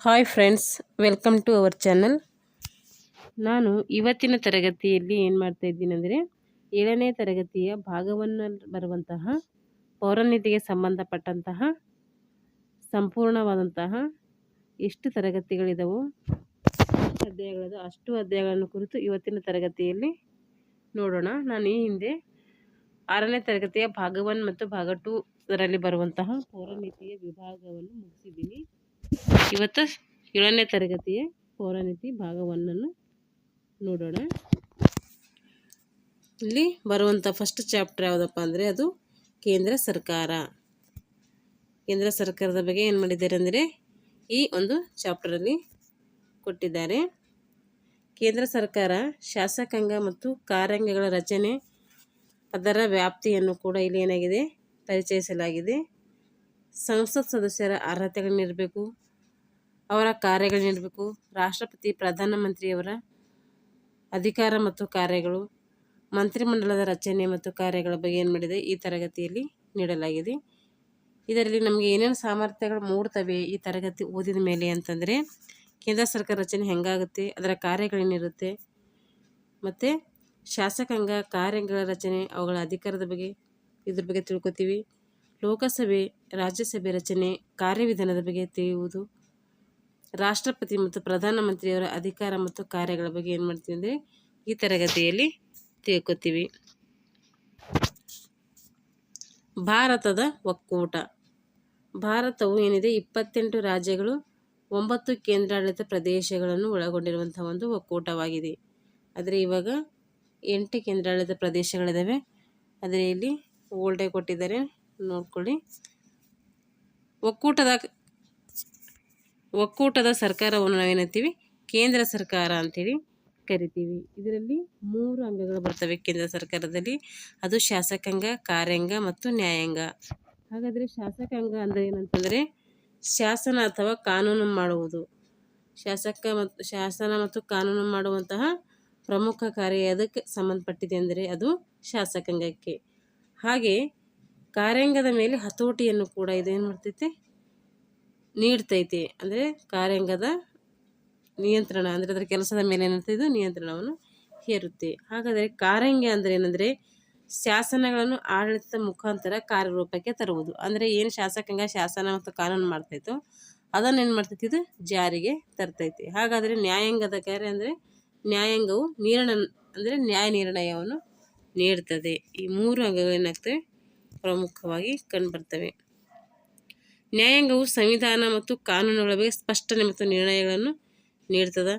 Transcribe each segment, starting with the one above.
Hi friends welcome to our channel ನಾನು ಇವತ್ತಿನ ತರಗತಿಯಲ್ಲಿ ಏನು ಮಾಡ್ತಾ ಇದ್ದೀನಿ ಅಂದರೆ ಏಳನೇ ತರಗತಿಯ ಭಾಗವನ್ನು ಬರುವಂತಹ ಪೌರನೀತಿಗೆ ಸಂಬಂಧಪಟ್ಟಂತಹ ಸಂಪೂರ್ಣವಾದಂತಹ ಎಷ್ಟು ತರಗತಿಗಳಿದಾವೋ ಅಧ್ಯಾಯಗಳಿದೆ ಅಷ್ಟು ಅಧ್ಯಾಯಗಳನ್ನು ಕುರಿತು ಇವತ್ತಿನ ತರಗತಿಯಲ್ಲಿ ನೋಡೋಣ. ನಾನು ಈ ಹಿಂದೆ ಆರನೇ ತರಗತಿಯ ಭಾಗ ಒನ್ ಮತ್ತು ಭಾಗ ಟೂ ಅದರಲ್ಲಿ ಬರುವಂತಹ ಪೌರನೀತಿಯ ವಿಭಾಗವನ್ನು ಮುಗಿಸಿದ್ದೀನಿ. ಇವತ್ತು ಏಳನೇ ತರಗತಿಯ ಪೌರನೀತಿ ಭಾಗ ಒನ್ನನ್ನು ನೋಡೋಣ. ಇಲ್ಲಿ ಬರುವಂಥ ಫಸ್ಟ್ ಚಾಪ್ಟರ್ ಯಾವುದಪ್ಪ ಅಂದರೆ ಅದು ಕೇಂದ್ರ ಸರ್ಕಾರ. ಕೇಂದ್ರ ಸರ್ಕಾರದ ಬಗ್ಗೆ ಏನು ಮಾಡಿದ್ದಾರೆ ಅಂದರೆ ಈ ಒಂದು ಚಾಪ್ಟರಲ್ಲಿ ಕೊಟ್ಟಿದ್ದಾರೆ. ಕೇಂದ್ರ ಸರ್ಕಾರ ಶಾಸಕಾಂಗ ಮತ್ತು ಕಾರ್ಯಾಂಗಗಳ ರಚನೆ, ಅದರ ವ್ಯಾಪ್ತಿಯನ್ನು ಕೂಡ ಇಲ್ಲಿ ಏನಾಗಿದೆ ಪರಿಚಯಿಸಲಾಗಿದೆ. ಸಂಸತ್ ಸದಸ್ಯರ ಅರ್ಹತೆಗಳನ್ನಿರಬೇಕು ಅವರ ಕಾರ್ಯಗಳನ್ನಿರಬೇಕು ರಾಷ್ಟ್ರಪತಿ, ಪ್ರಧಾನಮಂತ್ರಿಯವರ ಅಧಿಕಾರ ಮತ್ತು ಕಾರ್ಯಗಳು, ಮಂತ್ರಿಮಂಡಲದ ರಚನೆ ಮತ್ತು ಕಾರ್ಯಗಳ ಬಗ್ಗೆ ಏನು ಮಾಡಿದೆ ಈ ತರಗತಿಯಲ್ಲಿ ನೀಡಲಾಗಿದೆ. ಇದರಲ್ಲಿ ನಮಗೆ ಏನೇನು ಸಾಮರ್ಥ್ಯಗಳು ಮೂಡ್ತವೆ ಈ ತರಗತಿ ಓದಿದ ಮೇಲೆ ಅಂತಂದರೆ, ಕೇಂದ್ರ ಸರ್ಕಾರ ರಚನೆ ಹೆಂಗಾಗುತ್ತೆ, ಅದರ ಕಾರ್ಯಗಳೇನಿರುತ್ತೆ ಮತ್ತು ಶಾಸಕಾಂಗ ಕಾರ್ಯಗಳ ರಚನೆ ಅವುಗಳ ಅಧಿಕಾರದ ಬಗ್ಗೆ, ಇದ್ರ ಬಗ್ಗೆ ತಿಳ್ಕೊತೀವಿ. ಲೋಕಸಭೆ, ರಾಜ್ಯಸಭೆ ರಚನೆ, ಕಾರ್ಯವಿಧಾನದ ಬಗ್ಗೆ ತಿಳಿಯುವುದು. ರಾಷ್ಟ್ರಪತಿ ಮತ್ತು ಪ್ರಧಾನಮಂತ್ರಿಯವರ ಅಧಿಕಾರ ಮತ್ತು ಕಾರ್ಯಗಳ ಬಗ್ಗೆ ಏನು ಮಾಡ್ತೀವಿ ಅಂದರೆ ಈ ತರಗತಿಯಲ್ಲಿ ತಿಳ್ಕೊತೀವಿ. ಭಾರತದ ಒಕ್ಕೂಟ. ಭಾರತವು ಏನಿದೆ? ಇಪ್ಪತ್ತೆಂಟು ರಾಜ್ಯಗಳು, ಒಂಬತ್ತು ಕೇಂದ್ರಾಡಳಿತ ಪ್ರದೇಶಗಳನ್ನು ಒಳಗೊಂಡಿರುವಂಥ ಒಂದು ಒಕ್ಕೂಟವಾಗಿದೆ. ಆದರೆ ಇವಾಗ ಎಂಟು ಕೇಂದ್ರಾಡಳಿತ ಪ್ರದೇಶಗಳಿದ್ದಾವೆ ಅದರಲ್ಲಿ ಇಲ್ಲಿ ಓಲ್ಡೇ ಕೊಟ್ಟಿದ್ದಾರೆ. ನೋಡ್ಕೊಳ್ಳಿ. ಒಕ್ಕೂಟದ ಒಕ್ಕೂಟದ ಸರ್ಕಾರವನ್ನು ನಾವೇನಂತೀವಿ? ಕೇಂದ್ರ ಸರ್ಕಾರ ಅಂಥೇಳಿ ಕರಿತೀವಿ. ಇದರಲ್ಲಿ ಮೂರು ಅಂಗಗಳು ಬರ್ತವೆ ಕೇಂದ್ರ ಸರ್ಕಾರದಲ್ಲಿ. ಅದು ಶಾಸಕಾಂಗ, ಕಾರ್ಯಾಂಗ ಮತ್ತು ನ್ಯಾಯಾಂಗ. ಹಾಗಾದರೆ ಶಾಸಕಾಂಗ ಅಂದರೆ ಏನಂತಂದರೆ ಶಾಸನ ಅಥವಾ ಕಾನೂನು ಮಾಡುವುದು. ಶಾಸಕ ಮತ್ತು ಶಾಸನ ಮತ್ತು ಕಾನೂನು ಮಾಡುವಂತಹ ಪ್ರಮುಖ ಕಾರ್ಯ ಅದಕ್ಕೆ ಸಂಬಂಧಪಟ್ಟಿದೆ ಅಂದರೆ ಅದು ಶಾಸಕಾಂಗಕ್ಕೆ. ಹಾಗೆ ಕಾರ್ಯಾಂಗದ ಮೇಲೆ ಹತೋಟಿಯನ್ನು ಕೂಡ ಇದೇನು ಮಾಡ್ತೈತಿ? ನೀಡ್ತೈತಿ. ಅಂದರೆ ಕಾರ್ಯಾಂಗದ ನಿಯಂತ್ರಣ, ಅಂದರೆ ಅದರ ಕೆಲಸದ ಮೇಲೆ ಏನಿರ್ತದೆ ಇದು ನಿಯಂತ್ರಣವನ್ನು ಹೇರುತ್ತೆ. ಹಾಗಾದರೆ ಕಾರ್ಯಾಂಗ ಅಂದರೆ ಏನಂದರೆ ಶಾಸನಗಳನ್ನು ಆಡಳಿತದ ಮುಖಾಂತರ ಕಾರ್ಯರೂಪಕ್ಕೆ ತರುವುದು. ಅಂದರೆ ಏನು ಶಾಸಕಾಂಗ ಶಾಸನ ಮತ್ತು ಕಾನೂನು ಮಾಡ್ತೈತೋ ಅದನ್ನು ಏನು ಮಾಡ್ತೈತಿ? ಇದು ಜಾರಿಗೆ ತರ್ತೈತಿ. ಹಾಗಾದರೆ ನ್ಯಾಯಾಂಗದ ಕಾರ್ಯ ಅಂದರೆ ನ್ಯಾಯಾಂಗವು ನಿರ್ಣಯ ಅಂದರೆ ನ್ಯಾಯ ನಿರ್ಣಯವನ್ನು ನೀಡ್ತದೆ. ಈ ಮೂರು ಅಂಗಗಳು ಪ್ರಮುಖವಾಗಿ ಕಂಡುಬರ್ತವೆ. ನ್ಯಾಯಾಂಗವು ಸಂವಿಧಾನ ಮತ್ತು ಕಾನೂನುಗಳ ಬಗ್ಗೆ ಸ್ಪಷ್ಟನೆ ಮತ್ತು ನಿರ್ಣಯಗಳನ್ನು ನೀಡ್ತದೆ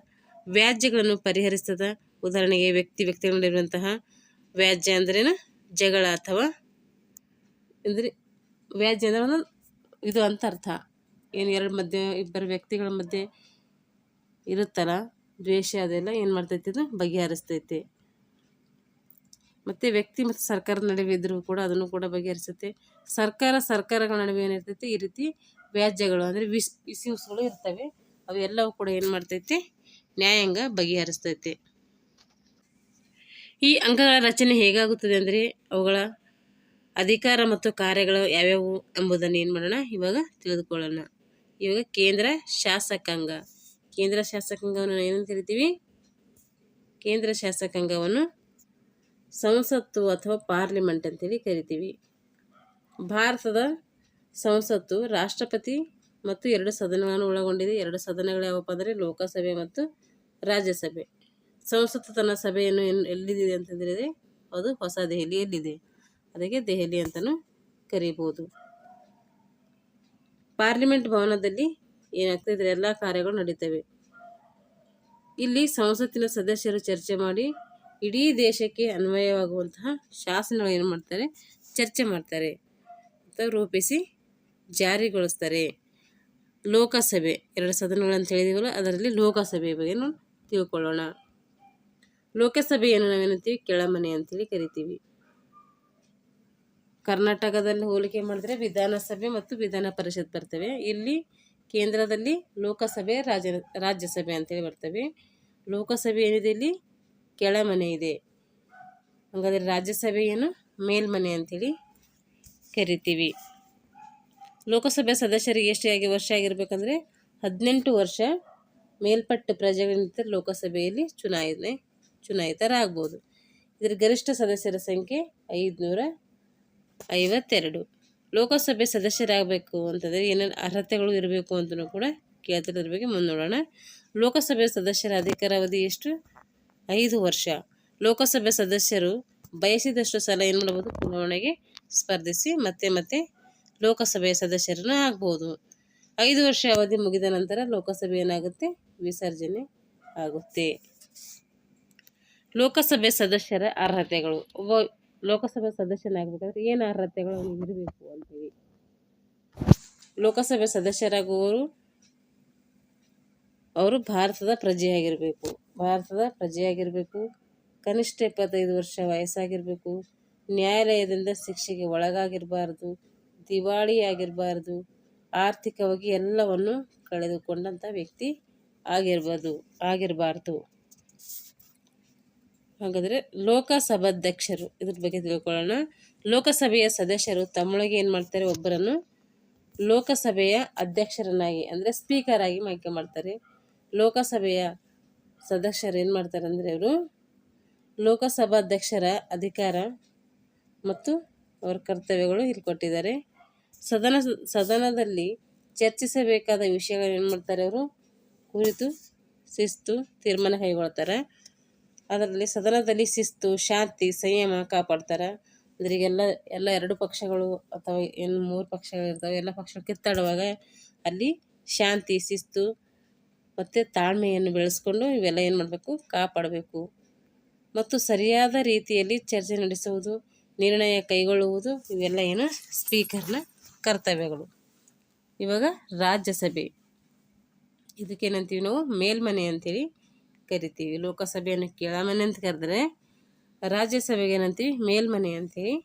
ವ್ಯಾಜ್ಯಗಳನ್ನು ಪರಿಹರಿಸ್ತದೆ ಉದಾಹರಣೆಗೆ ವ್ಯಕ್ತಿ ವ್ಯಕ್ತಿಗಳ ವ್ಯಕ್ತಿಗಳಿರುವಂತಹ ವ್ಯಾಜ್ಯ ಅಂದ್ರೇನು? ಜಗಳ ಅಥವಾ ಅಂದರೆ ವ್ಯಾಜ್ಯ ಅಂದರೆ ಒಂದು ಇದು ಅಂತ ಅರ್ಥ. ಏನು ಎರಡು ಮಧ್ಯೆ ಇಬ್ಬರು ವ್ಯಕ್ತಿಗಳ ಮಧ್ಯೆ ಇರುತ್ತಲ್ಲ ದ್ವೇಷ ಅದೆಲ್ಲ ಏನು ಮಾಡ್ತೈತಿ ಇದು? ಬಗೆಹರಿಸ್ತೈತೆ. ಮತ್ತು ವ್ಯಕ್ತಿ ಮತ್ತು ಸರ್ಕಾರದ ನಡುವೆ ಇದ್ದರೂ ಕೂಡ ಅದನ್ನು ಕೂಡ ಬಗೆಹರಿಸುತ್ತೆ. ಸರ್ಕಾರ ಸರ್ಕಾರಗಳ ನಡುವೆ ಏನಿರ್ತೈತಿ? ಈ ರೀತಿ ವ್ಯಾಜ್ಯಗಳು ಅಂದರೆ ವಿಸ್ ಇಸ್ಯೂಸ್ಗಳು ಇರ್ತವೆ. ಅವೆಲ್ಲವೂ ಕೂಡ ಏನು ಮಾಡ್ತೈತಿ? ನ್ಯಾಯಾಂಗ ಬಗೆಹರಿಸ್ತೈತೆ. ಈ ಅಂಗಗಳ ರಚನೆ ಹೇಗಾಗುತ್ತದೆ ಅಂದರೆ ಅವುಗಳ ಅಧಿಕಾರ ಮತ್ತು ಕಾರ್ಯಗಳು ಯಾವ್ಯಾವು ಎಂಬುದನ್ನು ಏನು ಮಾಡೋಣ ಇವಾಗ ತಿಳಿದುಕೊಳ್ಳೋಣ. ಇವಾಗ ಕೇಂದ್ರ ಶಾಸಕಾಂಗ. ಕೇಂದ್ರ ಶಾಸಕಾಂಗವನ್ನು ಏನಂತ ಕರಿತೀವಿ? ಕೇಂದ್ರ ಶಾಸಕಾಂಗವನ್ನು ಸಂಸತ್ತು ಅಥವಾ ಪಾರ್ಲಿಮೆಂಟ್ ಅಂತೇಳಿ ಕರಿತೀವಿ. ಭಾರತದ ಸಂಸತ್ತು, ರಾಷ್ಟ್ರಪತಿ ಮತ್ತು ಎರಡು ಸದನಗಳನ್ನು ಒಳಗೊಂಡಿದೆ. ಎರಡು ಸದನಗಳು ಯಾವಪ್ಪ ಅಂದರೆ ಲೋಕಸಭೆ ಮತ್ತು ರಾಜ್ಯಸಭೆ. ಸಂಸತ್ತು ತನ್ನ ಸಭೆಯನ್ನು ಎಲ್ಲಿದೆ ಅಂತಂದರೆ ಅದು ಹೊಸ ದೆಹಲಿಯಲ್ಲಿದೆ. ಅದಕ್ಕೆ ದೆಹಲಿ ಅಂತಲೂ ಕರೀಬೋದು. ಪಾರ್ಲಿಮೆಂಟ್ ಭವನದಲ್ಲಿ ಏನಾಗ್ತದೆ? ಎಲ್ಲ ಕಾರ್ಯಗಳು ನಡೀತವೆ. ಇಲ್ಲಿ ಸಂಸತ್ತಿನ ಸದಸ್ಯರು ಚರ್ಚೆ ಮಾಡಿ ಇಡೀ ದೇಶಕ್ಕೆ ಅನ್ವಯವಾಗುವಂತಹ ಶಾಸನಗಳು ಏನು ಮಾಡ್ತಾರೆ? ಚರ್ಚೆ ಮಾಡ್ತಾರೆ. ಅಂತ ರೂಪಿಸಿ ಜಾರಿಗೊಳಿಸ್ತಾರೆ. ಲೋಕಸಭೆ ಎರಡು ಸದನಗಳಂತ ಹೇಳಿದೀವಲ್ಲ, ಅದರಲ್ಲಿ ಲೋಕಸಭೆ ಬಗ್ಗೆ ನಾವು ತಿಳ್ಕೊಳ್ಳೋಣ ಲೋಕಸಭೆಯನ್ನು ನಾವೇನಂತೀವಿ ಕೆಳಮನೆ ಅಂತೇಳಿ ಕರಿತೀವಿ. ಕರ್ನಾಟಕದಲ್ಲಿ ಹೋಲಿಕೆ ಮಾಡಿದ್ರೆ ವಿಧಾನಸಭೆ ಮತ್ತು ವಿಧಾನ ಪರಿಷತ್ ಬರ್ತವೆ. ಇಲ್ಲಿ ಕೇಂದ್ರದಲ್ಲಿ ಲೋಕಸಭೆ, ರಾಜ್ಯ, ರಾಜ್ಯಸಭೆ ಅಂತೇಳಿ ಬರ್ತವೆ. ಲೋಕಸಭೆ ಏನಿದೆ ಇಲ್ಲಿ? ಕೆಳಮನೆ ಇದೆ. ಹಾಗಾದರೆ ರಾಜ್ಯಸಭೆಯನ್ನು ಮೇಲ್ಮನೆ ಅಂತೇಳಿ ಕರಿತೀವಿ. ಲೋಕಸಭೆ ಸದಸ್ಯರಿಗೆ ಎಷ್ಟೇ ವರ್ಷ ಆಗಿರಬೇಕಂದ್ರೆ ಹದಿನೆಂಟು ವರ್ಷ ಮೇಲ್ಪಟ್ಟ ಪ್ರಜೆಗಳಿಂದ ಲೋಕಸಭೆಯಲ್ಲಿ ಚುನಾಯಿತ, ಚುನಾಯಿತರಾಗ್ಬೋದು. ಇದರ ಗರಿಷ್ಠ ಸದಸ್ಯರ ಸಂಖ್ಯೆ ಐದುನೂರ ಐವತ್ತೆರಡು. ಲೋಕಸಭೆ ಸದಸ್ಯರಾಗಬೇಕು ಅಂತಂದರೆ ಏನೇನು ಅರ್ಹತೆಗಳು ಇರಬೇಕು ಅಂತಲೂ ಕೂಡ ಕೇಳ್ತಿರೋದ್ರ ಬಗ್ಗೆ ಮುಂದೋಡೋಣ. ಲೋಕಸಭೆ ಸದಸ್ಯರ ಅಧಿಕಾರಾವಧಿ ಎಷ್ಟು? ಐದು ವರ್ಷ. ಲೋಕಸಭೆ ಸದಸ್ಯರು ಬಯಸಿದಷ್ಟು ಸಲ ಏನು ಮಾಡ್ಬೋದು ಚುನಾವಣೆಗೆ ಸ್ಪರ್ಧಿಸಿ ಮತ್ತೆ ಮತ್ತೆ ಲೋಕಸಭೆಯ ಸದಸ್ಯರನ್ನು ಆಗ್ಬೋದು ಐದು ವರ್ಷ ಅವಧಿ ಮುಗಿದ ನಂತರ ಲೋಕಸಭೆ ಏನಾಗುತ್ತೆ? ವಿಸರ್ಜನೆ ಆಗುತ್ತೆ. ಲೋಕಸಭೆ ಸದಸ್ಯರ ಅರ್ಹತೆಗಳು. ಒಬ್ಬ ಲೋಕಸಭೆ ಸದಸ್ಯನಾಗಬೇಕಾದ್ರೆ ಏನು ಅರ್ಹತೆಗಳು ಇರಬೇಕು ಅಂತೇಳಿ ಲೋಕಸಭೆ ಸದಸ್ಯರಾಗುವವರು ಅವರು ಭಾರತದ ಪ್ರಜೆಯಾಗಿರಬೇಕು. ಭಾರತದ ಪ್ರಜೆಯಾಗಿರಬೇಕು. ಕನಿಷ್ಠ ಇಪ್ಪತ್ತೈದು ವರ್ಷ ವಯಸ್ಸಾಗಿರಬೇಕು. ನ್ಯಾಯಾಲಯದಿಂದ ಶಿಕ್ಷೆಗೆ ಒಳಗಾಗಿರಬಾರ್ದು. ದಿವಾಳಿ ಆಗಿರಬಾರ್ದು ಆರ್ಥಿಕವಾಗಿ ಎಲ್ಲವನ್ನು ಕಳೆದುಕೊಂಡಂಥ ವ್ಯಕ್ತಿ ಆಗಿರ್ಬೋದು, ಆಗಿರಬಾರ್ದು. ಹಾಗಾದರೆ ಲೋಕಸಭಾಧ್ಯಕ್ಷರು ಇದ್ರ ಬಗ್ಗೆ ತಿಳ್ಕೊಳ್ಳೋಣ. ಲೋಕಸಭೆಯ ಸದಸ್ಯರು ತಮ್ಮೊಳಗೆ ಏನು ಮಾಡ್ತಾರೆ? ಒಬ್ಬರನ್ನು ಲೋಕಸಭೆಯ ಅಧ್ಯಕ್ಷರನ್ನಾಗಿ, ಅಂದರೆ ಸ್ಪೀಕರ್ ಆಗಿ ಆಯ್ಕೆ ಮಾಡ್ತಾರೆ. ಲೋಕಸಭೆಯ ಸದಸ್ಯರು ಏನು ಮಾಡ್ತಾರೆ ಅಂದರೆ ಅವರು ಲೋಕಸಭಾಧ್ಯಕ್ಷರ ಅಧಿಕಾರ ಮತ್ತು ಅವರ ಕರ್ತವ್ಯಗಳು ಇಲ್ಲಿ ಕೊಟ್ಟಿದ್ದಾರೆ. ಸದನ ಸದನದಲ್ಲಿ ಚರ್ಚಿಸಬೇಕಾದ ವಿಷಯಗಳು ಏನು ಮಾಡ್ತಾರೆ ಅವರು ಕುರಿತು ಶಿಸ್ತು ತೀರ್ಮಾನ ಕೈಗೊಳ್ತಾರೆ. ಅದರಲ್ಲಿ ಸದನದಲ್ಲಿ ಶಿಸ್ತು, ಶಾಂತಿ, ಸಂಯಮ ಕಾಪಾಡ್ತಾರೆ. ಅಂದ್ರೆ ಈಗೆಲ್ಲ ಎಲ್ಲ ಎರಡು ಪಕ್ಷಗಳು ಅಥವಾ ಏನು ಮೂರು ಪಕ್ಷಗಳು ಇರ್ತವೆ ಎಲ್ಲ ಪಕ್ಷಗಳು ಕಿತ್ತಾಡುವಾಗ ಅಲ್ಲಿ ಶಾಂತಿ, ಶಿಸ್ತು ಮತ್ತು ತಾಳ್ಮೆಯನ್ನು ಬೆಳೆಸ್ಕೊಂಡು ಇವೆಲ್ಲ ಏನು ಮಾಡಬೇಕು? ಕಾಪಾಡಬೇಕು. ಮತ್ತು ಸರಿಯಾದ ರೀತಿಯಲ್ಲಿ ಚರ್ಚೆ ನಡೆಸುವುದು, ನಿರ್ಣಯ ಕೈಗೊಳ್ಳುವುದು ಇವೆಲ್ಲ ಏನು? ಸ್ಪೀಕರ್ನ ಕರ್ತವ್ಯಗಳು. ಇವಾಗ ರಾಜ್ಯಸಭೆ. ಇದಕ್ಕೇನಂತೀವಿ ನಾವು? ಮೇಲ್ಮನೆ ಅಂತೇಳಿ ಕರಿತೀವಿ. ಲೋಕಸಭೆಯನ್ನು ಕೆಳಮನೆ ಅಂತ ಕರೆದ್ರೆ ರಾಜ್ಯಸಭೆಗೆ ಏನಂತೀವಿ? ಮೇಲ್ಮನೆ ಅಂತೇಳಿ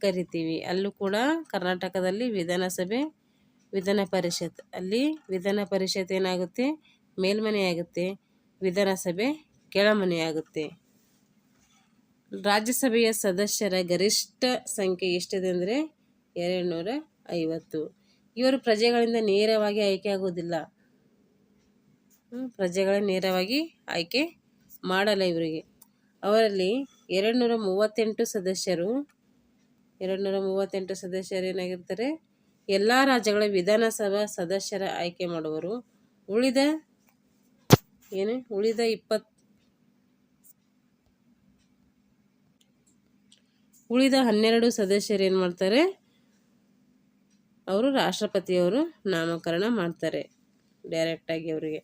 ಕರಿತೀವಿ. ಅಲ್ಲೂ ಕೂಡ ಕರ್ನಾಟಕದಲ್ಲಿ ವಿಧಾನಸಭೆ, ವಿಧಾನ ಪರಿಷತ್. ಅಲ್ಲಿ ವಿಧಾನ ಪರಿಷತ್ ಏನಾಗುತ್ತೆ? ಮೇಲ್ಮನೆ ಆಗುತ್ತೆ ವಿಧಾನಸಭೆ ಕೆಳಮನೆಯಾಗುತ್ತೆ. ರಾಜ್ಯಸಭೆಯ ಸದಸ್ಯರ ಗರಿಷ್ಠ ಸಂಖ್ಯೆ ಎಷ್ಟಿದೆ ಅಂದರೆ ಎರಡುನೂರ ಐವತ್ತು ಇವರು ಪ್ರಜೆಗಳಿಂದ ನೇರವಾಗಿ ಆಯ್ಕೆ ಆಗೋದಿಲ್ಲ ಪ್ರಜೆಗಳ ನೇರವಾಗಿ ಆಯ್ಕೆ ಮಾಡಲ್ಲ ಇವರಿಗೆ. ಅವರಲ್ಲಿ ಎರಡು ನೂರ ಮೂವತ್ತೆಂಟು ಸದಸ್ಯರು ಎರಡುನೂರ ಮೂವತ್ತೆಂಟು ಸದಸ್ಯರು ಏನಾಗಿರ್ತಾರೆ? ಎಲ್ಲ ರಾಜ್ಯಗಳ ವಿಧಾನಸಭಾ ಸದಸ್ಯರ ಆಯ್ಕೆ ಮಾಡುವರು. ಉಳಿದ ಏನು? ಉಳಿದ ಇಪ್ಪತ್ತು ಉಳಿದ ಹನ್ನೆರಡು ಸದಸ್ಯರು ಏನು ಮಾಡ್ತಾರೆ? ಅವರು ರಾಷ್ಟ್ರಪತಿಯವರು ನಾಮಕರಣ ಮಾಡ್ತಾರೆ ಡೈರೆಕ್ಟಾಗಿ ಅವರಿಗೆ.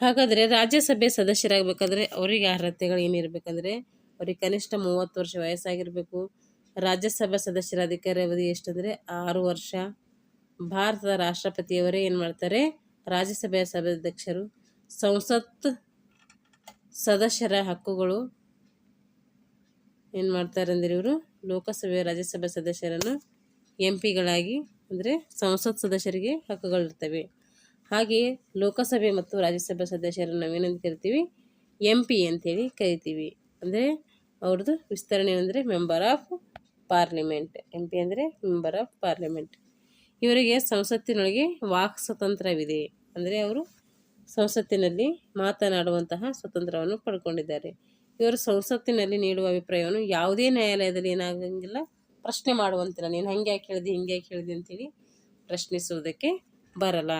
ಹಾಗಾದರೆ ರಾಜ್ಯಸಭೆ ಸದಸ್ಯರಾಗಬೇಕಾದ್ರೆ ಅವರಿಗೆ ಅರ್ಹತೆಗಳು ಏನಿರಬೇಕಂದ್ರೆ ಅವ್ರಿಗೆ ಕನಿಷ್ಠ ಮೂವತ್ತು ವರ್ಷ ವಯಸ್ಸಾಗಿರಬೇಕು. ರಾಜ್ಯಸಭಾ ಸದಸ್ಯರ ಅಧಿಕಾರಾವಧಿ ಎಷ್ಟಂದರೆ ಆರು ವರ್ಷ. ಭಾರತದ ರಾಷ್ಟ್ರಪತಿಯವರೇ ಏನು ಮಾಡ್ತಾರೆ? ರಾಜ್ಯಸಭೆಯ ಸಭಾಧ್ಯಕ್ಷರು, ಸಂಸತ್ ಸದಸ್ಯರ ಹಕ್ಕುಗಳು ಏನು ಮಾಡ್ತಾರೆ ಅಂದರೆ ಇವರು ಲೋಕಸಭೆಯ ರಾಜ್ಯಸಭೆ ಸದಸ್ಯರನ್ನು ಎಂ ಪಿಗಳಾಗಿ ಅಂದರೆ ಸಂಸತ್ ಸದಸ್ಯರಿಗೆ ಹಕ್ಕುಗಳಿರ್ತವೆ. ಹಾಗೆಯೇ ಲೋಕಸಭೆ ಮತ್ತು ರಾಜ್ಯಸಭೆ ಸದಸ್ಯರನ್ನು ನಾವೇನಂತ ಕರಿತೀವಿ? ಎಂ ಪಿ ಅಂತೇಳಿ ಕರಿತೀವಿ. ಅಂದರೆ ಅವ್ರದ್ದು ವಿಸ್ತರಣೆ ಅಂದರೆ member of parliament M P ಅಂದರೆ ಮೆಂಬರ್ ಆಫ್ ಪಾರ್ಲಿಮೆಂಟ್ ಇವರಿಗೆ ಸಂಸತ್ತಿನೊಳಗೆ ವಾಕ್ ಸ್ವತಂತ್ರವಿದೆ. ಅಂದರೆ ಅವರು ಸಂಸತ್ತಿನಲ್ಲಿ ಮಾತನಾಡುವಂತಹ ಸ್ವತಂತ್ರವನ್ನು ಪಡ್ಕೊಂಡಿದ್ದಾರೆ. ಇವರು ಸಂಸತ್ತಿನಲ್ಲಿ ನೀಡುವ ಅಭಿಪ್ರಾಯವನ್ನು ಯಾವುದೇ ನ್ಯಾಯಾಲಯದಲ್ಲಿ ಏನಾಗಂಗಿಲ್ಲ. ಪ್ರಶ್ನೆ ಮಾಡುವಂತಿಲ್ಲ. ನೀನು ಹಂಗೆ ಯಾಕೆ ಹೇಳಿದೆ ಹಿಂಗೆ ಯಾಕೆ ಹೇಳಿದೆ ಅಂತೇಳಿ ಪ್ರಶ್ನಿಸುವುದಕ್ಕೆ ಬರಲ್ಲ.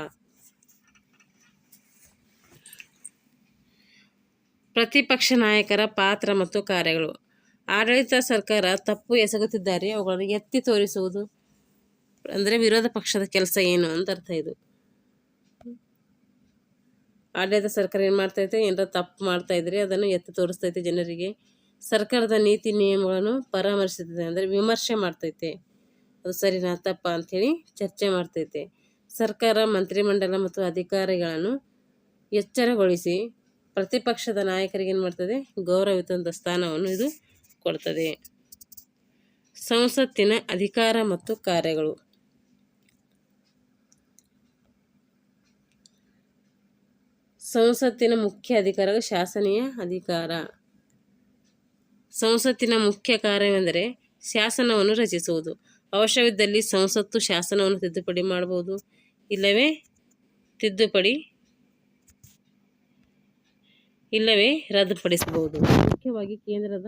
ಪ್ರತಿಪಕ್ಷ ನಾಯಕರ ಪಾತ್ರ ಮತ್ತು ಕಾರ್ಯಗಳು. ಆಡಳಿತ ಸರ್ಕಾರ ತಪ್ಪು ಎಸಗುತ್ತಿದ್ದಾರೆ. ಅವುಗಳನ್ನು ಎತ್ತಿ ತೋರಿಸುವುದು ಅಂದರೆ ವಿರೋಧ ಪಕ್ಷದ ಕೆಲಸ ಏನು ಅಂತ ಅರ್ಥ ಇದು. ಆಡಳಿತ ಸರ್ಕಾರ ಏನು ಮಾಡ್ತೈತೆ ಏನಾರ ತಪ್ಪು ಮಾಡ್ತಾ ಇದ್ರೆ ಅದನ್ನು ಎತ್ತಿ ತೋರಿಸ್ತೈತೆ ಜನರಿಗೆ. ಸರ್ಕಾರದ ನೀತಿ ನಿಯಮಗಳನ್ನು ಪರಾಮರ್ಶಿಸ್ತದೆ ಅಂದರೆ ವಿಮರ್ಶೆ ಮಾಡ್ತೈತೆ ಅದು ಸರಿನಾ ತಪ್ಪ ಅಂಥೇಳಿ ಚರ್ಚೆ ಮಾಡ್ತೈತೆ ಸರ್ಕಾರ, ಮಂತ್ರಿಮಂಡಲ ಮತ್ತು ಅಧಿಕಾರಿಗಳನ್ನು ಎಚ್ಚರಗೊಳಿಸಿ ಪ್ರತಿಪಕ್ಷದ ನಾಯಕರಿಗೆ ಏನು ಮಾಡ್ತದೆ? ಗೌರವಿತಂಥ ಸ್ಥಾನವನ್ನು ಇದು ಕೊಡ್ತದೆ. ಸಂಸತ್ತಿನ ಅಧಿಕಾರ ಮತ್ತು ಕಾರ್ಯಗಳು. ಸಂಸತ್ತಿನ ಮುಖ್ಯ ಅಧಿಕಾರ, ಶಾಸನೀಯ ಅಧಿಕಾರ. ಸಂಸತ್ತಿನ ಮುಖ್ಯ ಕಾರ್ಯವೆಂದರೆ ಶಾಸನವನ್ನು ರಚಿಸುವುದು. ಅವಶ್ಯವಿದ್ದಲ್ಲಿ ಸಂಸತ್ತು ಶಾಸನವನ್ನು ತಿದ್ದುಪಡಿ ಮಾಡಬಹುದು. ಇಲ್ಲವೇ ತಿದ್ದುಪಡಿ, ಇಲ್ಲವೇ ರದ್ದುಪಡಿಸಬಹುದು. ಮುಖ್ಯವಾಗಿ ಕೇಂದ್ರದ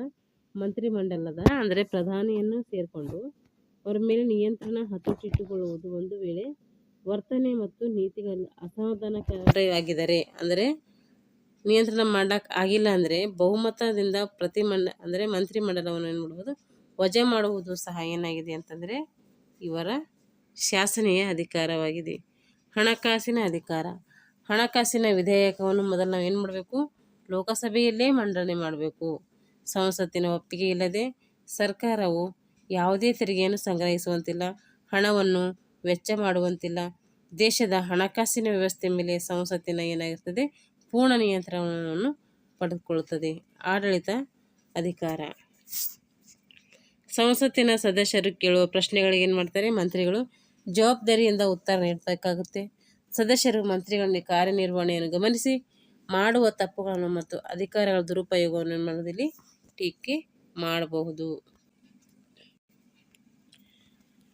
ಮಂತ್ರಿಮಂಡಲದ ಅಂದರೆ ಪ್ರಧಾನಿಯನ್ನು ಸೇರಿಕೊಂಡು ಅವರ ಮೇಲೆ ನಿಯಂತ್ರಣ ಹತೋಟಿಟ್ಟುಕೊಳ್ಳುವುದು ಒಂದು ವೇಳೆ ವರ್ತನೆ ಮತ್ತು ನೀತಿಗಳಲ್ಲಿ ಅಸಮಾಧಾನಕಾರಿಯಾಗಿದ್ದಾರೆ ಅಂದರೆ ನಿಯಂತ್ರಣ ಮಾಡಕ್ಕೆ ಆಗಿಲ್ಲ ಅಂದರೆ ಬಹುಮತದಿಂದ ಪ್ರತಿ ಮಂಡ ಅಂದರೆ ಮಂತ್ರಿಮಂಡಲವನ್ನು ಏನು ಮಾಡ್ಬೋದು, ವಜಾ ಮಾಡುವುದು ಸಹ ಏನಾಗಿದೆ ಅಂತಂದರೆ ಇವರ ಶಾಸನೀಯ ಅಧಿಕಾರವಾಗಿದೆ. ಹಣಕಾಸಿನ ಅಧಿಕಾರ. ಹಣಕಾಸಿನ ವಿಧೇಯಕವನ್ನು ಮೊದಲು ನಾವು ಏನು ಮಾಡಬೇಕು, ಲೋಕಸಭೆಯಲ್ಲೇ ಮಂಡನೆ ಮಾಡಬೇಕು. ಸಂಸತ್ತಿನ ಒಪ್ಪಿಗೆ ಇಲ್ಲದೆ ಸರ್ಕಾರವು ಯಾವುದೇ ತೆರಿಗೆಯನ್ನು ಸಂಗ್ರಹಿಸುವಂತಿಲ್ಲ. ಹಣವನ್ನು ವೆಚ್ಚ ಮಾಡುವಂತಿಲ್ಲ. ದೇಶದ ಹಣಕಾಸಿನ ವ್ಯವಸ್ಥೆ ಮೇಲೆ ಸಂಸತ್ತಿನ ಏನಾಗಿರ್ತದೆ? ಪೂರ್ಣ ನಿಯಂತ್ರಣವನ್ನು ಪಡೆದುಕೊಳ್ಳುತ್ತದೆ. ಆಡಳಿತ ಅಧಿಕಾರ. ಸಂಸತ್ತಿನ ಸದಸ್ಯರು ಕೇಳುವ ಪ್ರಶ್ನೆಗಳಿಗೆ ಏನು ಮಾಡ್ತಾರೆ? ಮಂತ್ರಿಗಳು ಜವಾಬ್ದಾರಿಯಿಂದ ಉತ್ತರ ನೀಡಬೇಕಾಗುತ್ತೆ. ಸದಸ್ಯರು ಮಂತ್ರಿಗಳನ್ನ ಕಾರ್ಯನಿರ್ವಹಣೆಯನ್ನು ಗಮನಿಸಿ, ಮಾಡುವ ತಪ್ಪುಗಳನ್ನು ಮತ್ತು ಅಧಿಕಾರಗಳ ದುರುಪಯೋಗವನ್ನು ಮಾಡೋದಿಲ್ಲಿ ಟೀಕೆ ಮಾಡಬಹುದು.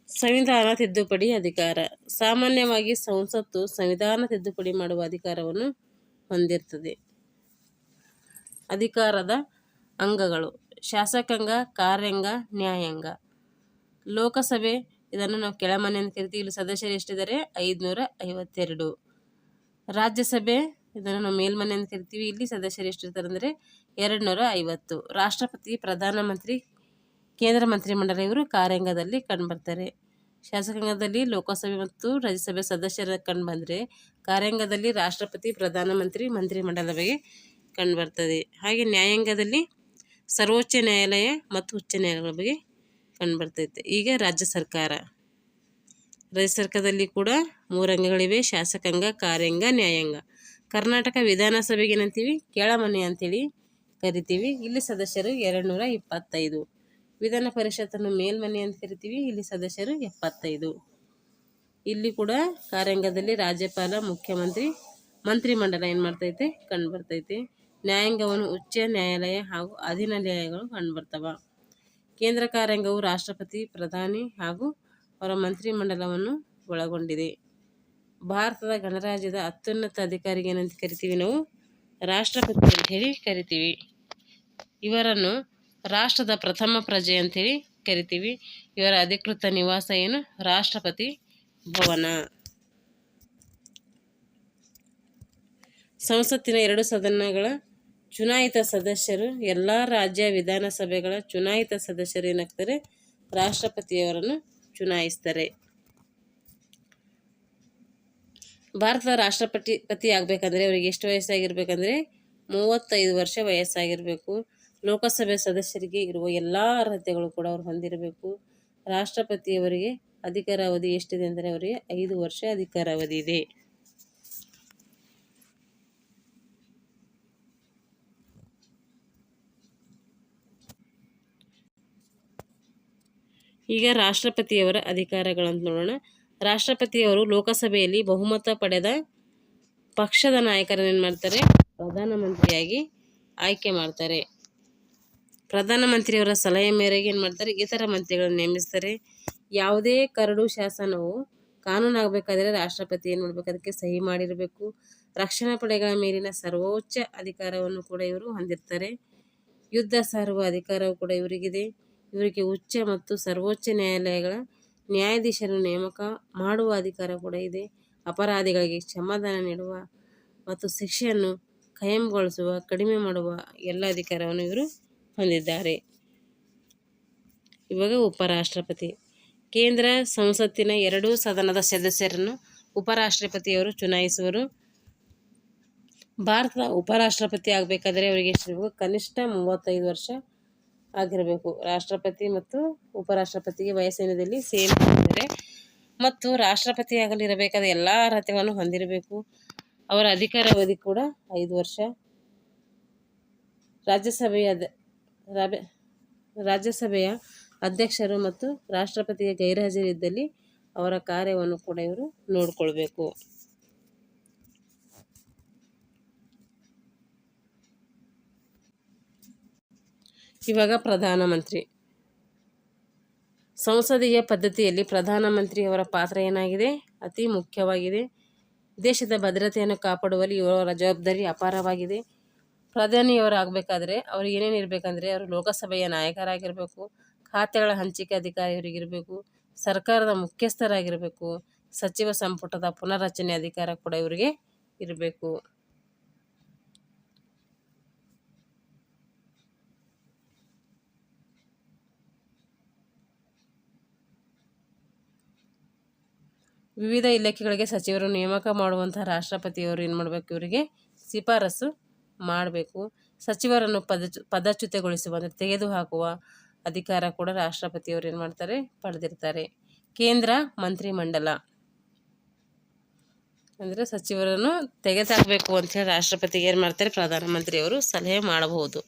ಸಂವಿಧಾನ ತಿದ್ದುಪಡಿ ಅಧಿಕಾರ. ಸಾಮಾನ್ಯವಾಗಿ ಸಂಸತ್ತು ಸಂವಿಧಾನ ತಿದ್ದುಪಡಿ ಮಾಡುವ ಅಧಿಕಾರವನ್ನು ಹೊಂದಿರ್ತದೆ. ಅಧಿಕಾರದ ಅಂಗಗಳು. ಶಾಸಕಾಂಗ, ಕಾರ್ಯಾಂಗ, ನ್ಯಾಯಾಂಗ. ಲೋಕಸಭೆ. ಇದನ್ನು ನಾವು ಕೆಳಮನೆ ಅಂತ ಕರಿತೀವಿ. ಇಲ್ಲಿ ಸದಸ್ಯರು ಎಷ್ಟಿದ್ದಾರೆ? ಐದುನೂರ ಐವತ್ತೆರಡು ರಾಜ್ಯಸಭೆ. ಇದನ್ನು ನಾವು ಮೇಲ್ಮನೆ ಅಂತ ಕರಿತೀವಿ. ಇಲ್ಲಿ ಸದಸ್ಯರು ಎಷ್ಟಿರ್ತಾರೆ ಅಂದರೆ ಎರಡು ನೂರ ಐವತ್ತು ರಾಷ್ಟ್ರಪತಿ, ಪ್ರಧಾನಮಂತ್ರಿ ಕೇಂದ್ರ ಮಂತ್ರಿಮಂಡಲ ಇವರು ಕಾರ್ಯಾಂಗದಲ್ಲಿ ಕಂಡುಬರ್ತಾರೆ ಶಾಸಕಾಂಗದಲ್ಲಿ ಲೋಕಸಭೆ ಮತ್ತು ರಾಜ್ಯಸಭೆ ಸದಸ್ಯರ ಕಂಡುಬಂದರೆ ಕಾರ್ಯಾಂಗದಲ್ಲಿ ರಾಷ್ಟ್ರಪತಿ, ಪ್ರಧಾನಮಂತ್ರಿ ಬಗ್ಗೆ ಕಂಡುಬರ್ತದೆ ಹಾಗೆ ನ್ಯಾಯಾಂಗದಲ್ಲಿ ಸರ್ವೋಚ್ಚ ನ್ಯಾಯಾಲಯ ಮತ್ತು ಉಚ್ಚ ನ್ಯಾಯಾಲಯಗಳ ಬಗ್ಗೆ ಕಂಡುಬರ್ತೈತೆ ಈಗ ರಾಜ್ಯ ಸರ್ಕಾರ. ರಾಜ್ಯ ಸರ್ಕಾರದಲ್ಲಿ ಕೂಡ ಮೂರು ಅಂಗಗಳಿವೆ. ಶಾಸಕಾಂಗ, ಕಾರ್ಯಾಂಗ, ನ್ಯಾಯಾಂಗ. ಕರ್ನಾಟಕ ವಿಧಾನಸಭೆಗೆ ಏನಂತೀವಿ? ಕೆಳಮನೆ ಅಂತೇಳಿ ಕರಿತೀವಿ. ಇಲ್ಲಿ ಸದಸ್ಯರು ಎರಡು ನೂರ ಇಪ್ಪತ್ತೈದು. ವಿಧಾನ ಪರಿಷತ್ತನ್ನು ಮೇಲ್ಮನೆ ಅಂತ ಕರಿತೀವಿ. ಇಲ್ಲಿ ಸದಸ್ಯರು ಎಪ್ಪತ್ತೈದು. ಇಲ್ಲಿ ಕೂಡ ಕಾರ್ಯಾಂಗದಲ್ಲಿ ರಾಜ್ಯಪಾಲ, ಮುಖ್ಯಮಂತ್ರಿ, ಮಂತ್ರಿಮಂಡಲ ಏನು ಮಾಡ್ತೈತೆ? ಕಂಡು ಬರ್ತೈತೆ. ನ್ಯಾಯಾಂಗವನ್ನು ಉಚ್ಚ ನ್ಯಾಯಾಲಯ ಹಾಗೂ ಅಧೀನ ನ್ಯಾಯಾಲಯಗಳು ಕಂಡುಬರ್ತವ ಕೇಂದ್ರ ಕಾರ್ಯಾಂಗವು ರಾಷ್ಟ್ರಪತಿ, ಪ್ರಧಾನಿ ಹಾಗೂ ಅವರ ಮಂತ್ರಿಮಂಡಲವನ್ನು ಒಳಗೊಂಡಿದೆ. ಭಾರತದ ಗಣರಾಜ್ಯದ ಅತ್ಯುನ್ನತ ಅಧಿಕಾರಿಗೆ ಏನಂತ ಕರಿತೀವಿ ನಾವು? ರಾಷ್ಟ್ರಪತಿ ಅಂತ ಹೇಳಿ ಕರಿತೀವಿ. ಇವರನ್ನು ರಾಷ್ಟ್ರದ ಪ್ರಥಮ ಪ್ರಜೆ ಅಂತೇಳಿ ಕರಿತೀವಿ. ಇವರ ಅಧಿಕೃತ ನಿವಾಸ ಏನು? ರಾಷ್ಟ್ರಪತಿ ಭವನ. ಸಂಸತ್ತಿನ ಎರಡು ಸದನಗಳ ಚುನಾಯಿತ ಸದಸ್ಯರು, ಎಲ್ಲ ರಾಜ್ಯ ವಿಧಾನಸಭೆಗಳ ಚುನಾಯಿತ ಸದಸ್ಯರು ಏನಾಗ್ತಾರೆ? ರಾಷ್ಟ್ರಪತಿಯವರನ್ನು ಚುನಾಯಿಸ್ತಾರೆ. ಭಾರತದ ರಾಷ್ಟ್ರಪತಿ ಪತಿ ಆಗಬೇಕಂದ್ರೆ, ಅವರಿಗೆ ಎಷ್ಟು ವಯಸ್ಸಾಗಿರ್ಬೇಕಂದ್ರೆ, ಮೂವತ್ತೈದು ವರ್ಷ ವಯಸ್ಸಾಗಿರಬೇಕು. ಲೋಕಸಭೆ ಸದಸ್ಯರಿಗೆ ಇರುವ ಎಲ್ಲ ಅರ್ಹತೆಗಳು ಕೂಡ ಅವರು ಹೊಂದಿರಬೇಕು. ರಾಷ್ಟ್ರಪತಿಯವರಿಗೆ ಅಧಿಕಾರ ಅವಧಿ ಎಷ್ಟಿದೆ ಅಂದರೆ ಅವರಿಗೆ ಐದು ವರ್ಷ ಅಧಿಕಾರ ಅವಧಿ ಇದೆ. ಈಗ ರಾಷ್ಟ್ರಪತಿಯವರ ಅಧಿಕಾರಗಳನ್ನು ನೋಡೋಣ. ರಾಷ್ಟ್ರಪತಿಯವರು ಲೋಕಸಭೆಯಲ್ಲಿ ಬಹುಮತ ಪಡೆದ ಪಕ್ಷದ ನಾಯಕರನ್ನೇನು ಮಾಡ್ತಾರೆ? ಪ್ರಧಾನಮಂತ್ರಿಯಾಗಿ ಆಯ್ಕೆ ಮಾಡ್ತಾರೆ. ಪ್ರಧಾನಮಂತ್ರಿಯವರ ಸಲಹೆ ಮೇರೆಗೆ ಏನು ಮಾಡ್ತಾರೆ? ಇತರ ಮಂತ್ರಿಗಳನ್ನು ನೇಮಿಸ್ತಾರೆ. ಯಾವುದೇ ಕರಡು ಶಾಸನವು ಕಾನೂನಾಗಬೇಕಾದರೆ ರಾಷ್ಟ್ರಪತಿ ಏನು ಮಾಡಬೇಕು? ಅದಕ್ಕೆ ಸಹಿ ಮಾಡಿರಬೇಕು. ರಕ್ಷಣಾ ಪಡೆಗಳ ಮೇಲಿನ ಸರ್ವೋಚ್ಚ ಅಧಿಕಾರವನ್ನು ಕೂಡ ಇವರು ಹೊಂದಿರ್ತಾರೆ. ಯುದ್ಧ ಸಾರುವ ಅಧಿಕಾರವು ಕೂಡ ಇವರಿಗಿದೆ. ಇವರಿಗೆ ಉಚ್ಚ ಮತ್ತು ಸರ್ವೋಚ್ಚ ನ್ಯಾಯಾಲಯಗಳ ನ್ಯಾಯಾಧೀಶರು ನೇಮಕ ಮಾಡುವ ಅಧಿಕಾರ ಕೂಡ ಇದೆ. ಅಪರಾಧಿಗಳಿಗೆ ಕ್ಷಮಾದಾನ ನೀಡುವ ಮತ್ತು ಶಿಕ್ಷೆಯನ್ನು ಖಾಯಂಗೊಳಿಸುವ, ಕಡಿಮೆ ಮಾಡುವ ಎಲ್ಲ ಅಧಿಕಾರವನ್ನು ಇವರು ಹೊಂದಿದ್ದಾರೆ. ಇವಾಗ ಉಪರಾಷ್ಟ್ರಪತಿ. ಕೇಂದ್ರ ಸಂಸತ್ತಿನ ಎರಡೂ ಸದನದ ಸದಸ್ಯರನ್ನು ಉಪರಾಷ್ಟ್ರಪತಿಯವರು ಚುನಾಯಿಸುವರು. ಭಾರತದ ಉಪರಾಷ್ಟ್ರಪತಿ ಆಗಬೇಕಾದ್ರೆ ಅವರಿಗೆ ಎಷ್ಟಿರಬೇಕು ಕನಿಷ್ಠ ಮೂವತ್ತೈದು ವರ್ಷ ಆಗಿರಬೇಕು. ರಾಷ್ಟ್ರಪತಿ ಮತ್ತು ಉಪರಾಷ್ಟ್ರಪತಿಗೆ ವಯಸ್ಸಿನದಲ್ಲಿ ಸೇಮ್ ಆಗಿದ್ದಾರೆ ಮತ್ತು ರಾಷ್ಟ್ರಪತಿ ಆಗಲಿರಬೇಕಾದ ಎಲ್ಲ ಅರ್ಹತೆಗಳನ್ನು ಹೊಂದಿರಬೇಕು. ಅವರ ಅಧಿಕಾರಾವಧಿ ಕೂಡ ಐದು ವರ್ಷ. ರಾಜ್ಯಸಭೆಯ ರಾಜ್ಯಸಭೆಯ ಅಧ್ಯಕ್ಷರು ಮತ್ತು ರಾಷ್ಟ್ರಪತಿಯ ಗೈರುಹಾಜರಿದ್ದಲ್ಲಿ ಅವರ ಕಾರ್ಯವನ್ನು ಕೂಡ ಇವರು ನೋಡಿಕೊಳ್ಬೇಕು. ಇವಾಗ ಪ್ರಧಾನಮಂತ್ರಿ. ಸಂಸದೀಯ ಪದ್ಧತಿಯಲ್ಲಿ ಪ್ರಧಾನಮಂತ್ರಿಯವರ ಪಾತ್ರ ಏನಾಗಿದೆ? ಅತಿ ಮುಖ್ಯವಾಗಿದೆ. ದೇಶದ ಭದ್ರತೆಯನ್ನು ಕಾಪಾಡುವಲ್ಲಿ ಇವರ ಜವಾಬ್ದಾರಿ ಅಪಾರವಾಗಿದೆ. ಪ್ರಧಾನಿಯವರು ಆಗಬೇಕಾದ್ರೆ ಅವ್ರಿಗೆ ಏನೇನು ಇರಬೇಕಂದ್ರೆ ಅವರು ಲೋಕಸಭೆಯ ನಾಯಕರಾಗಿರಬೇಕು, ಖಾತೆಗಳ ಹಂಚಿಕೆ ಅಧಿಕಾರಿ ಇವರಿಗಿರಬೇಕು ಸರ್ಕಾರದ ಮುಖ್ಯಸ್ಥರಾಗಿರಬೇಕು, ಸಚಿವ ಸಂಪುಟದ ಪುನರ್ರಚನೆ ಅಧಿಕಾರ ಕೂಡ ಇವರಿಗೆ ಇರಬೇಕು. ವಿವಿಧ ಇಲಾಖೆಗಳಿಗೆ ಸಚಿವರು ನೇಮಕ ಮಾಡುವಂತಹ ರಾಷ್ಟ್ರಪತಿಯವರು ಏನು ಮಾಡಬೇಕು ಇವರಿಗೆ? ಶಿಫಾರಸು ಮಾಡಬೇಕು. ಸಚಿವರನ್ನು ಪದ ಪದಚ್ಯುತಗೊಳಿಸುವ ಅಂದರೆ ತೆಗೆದುಹಾಕುವ ಅಧಿಕಾರ ಕೂಡ ರಾಷ್ಟ್ರಪತಿಯವರು ಏನು ಮಾಡ್ತಾರೆ? ಪಡೆದಿರ್ತಾರೆ. ಕೇಂದ್ರ ಮಂತ್ರಿಮಂಡಲ. ಅಂದರೆ ಸಚಿವರನ್ನು ತೆಗೆದಾಕಬೇಕು ಅಂತೇಳಿ ರಾಷ್ಟ್ರಪತಿಗೆ ಏನು ಮಾಡ್ತಾರೆ? ಪ್ರಧಾನಮಂತ್ರಿಯವರು ಸಲಹೆ ಮಾಡಬಹುದು.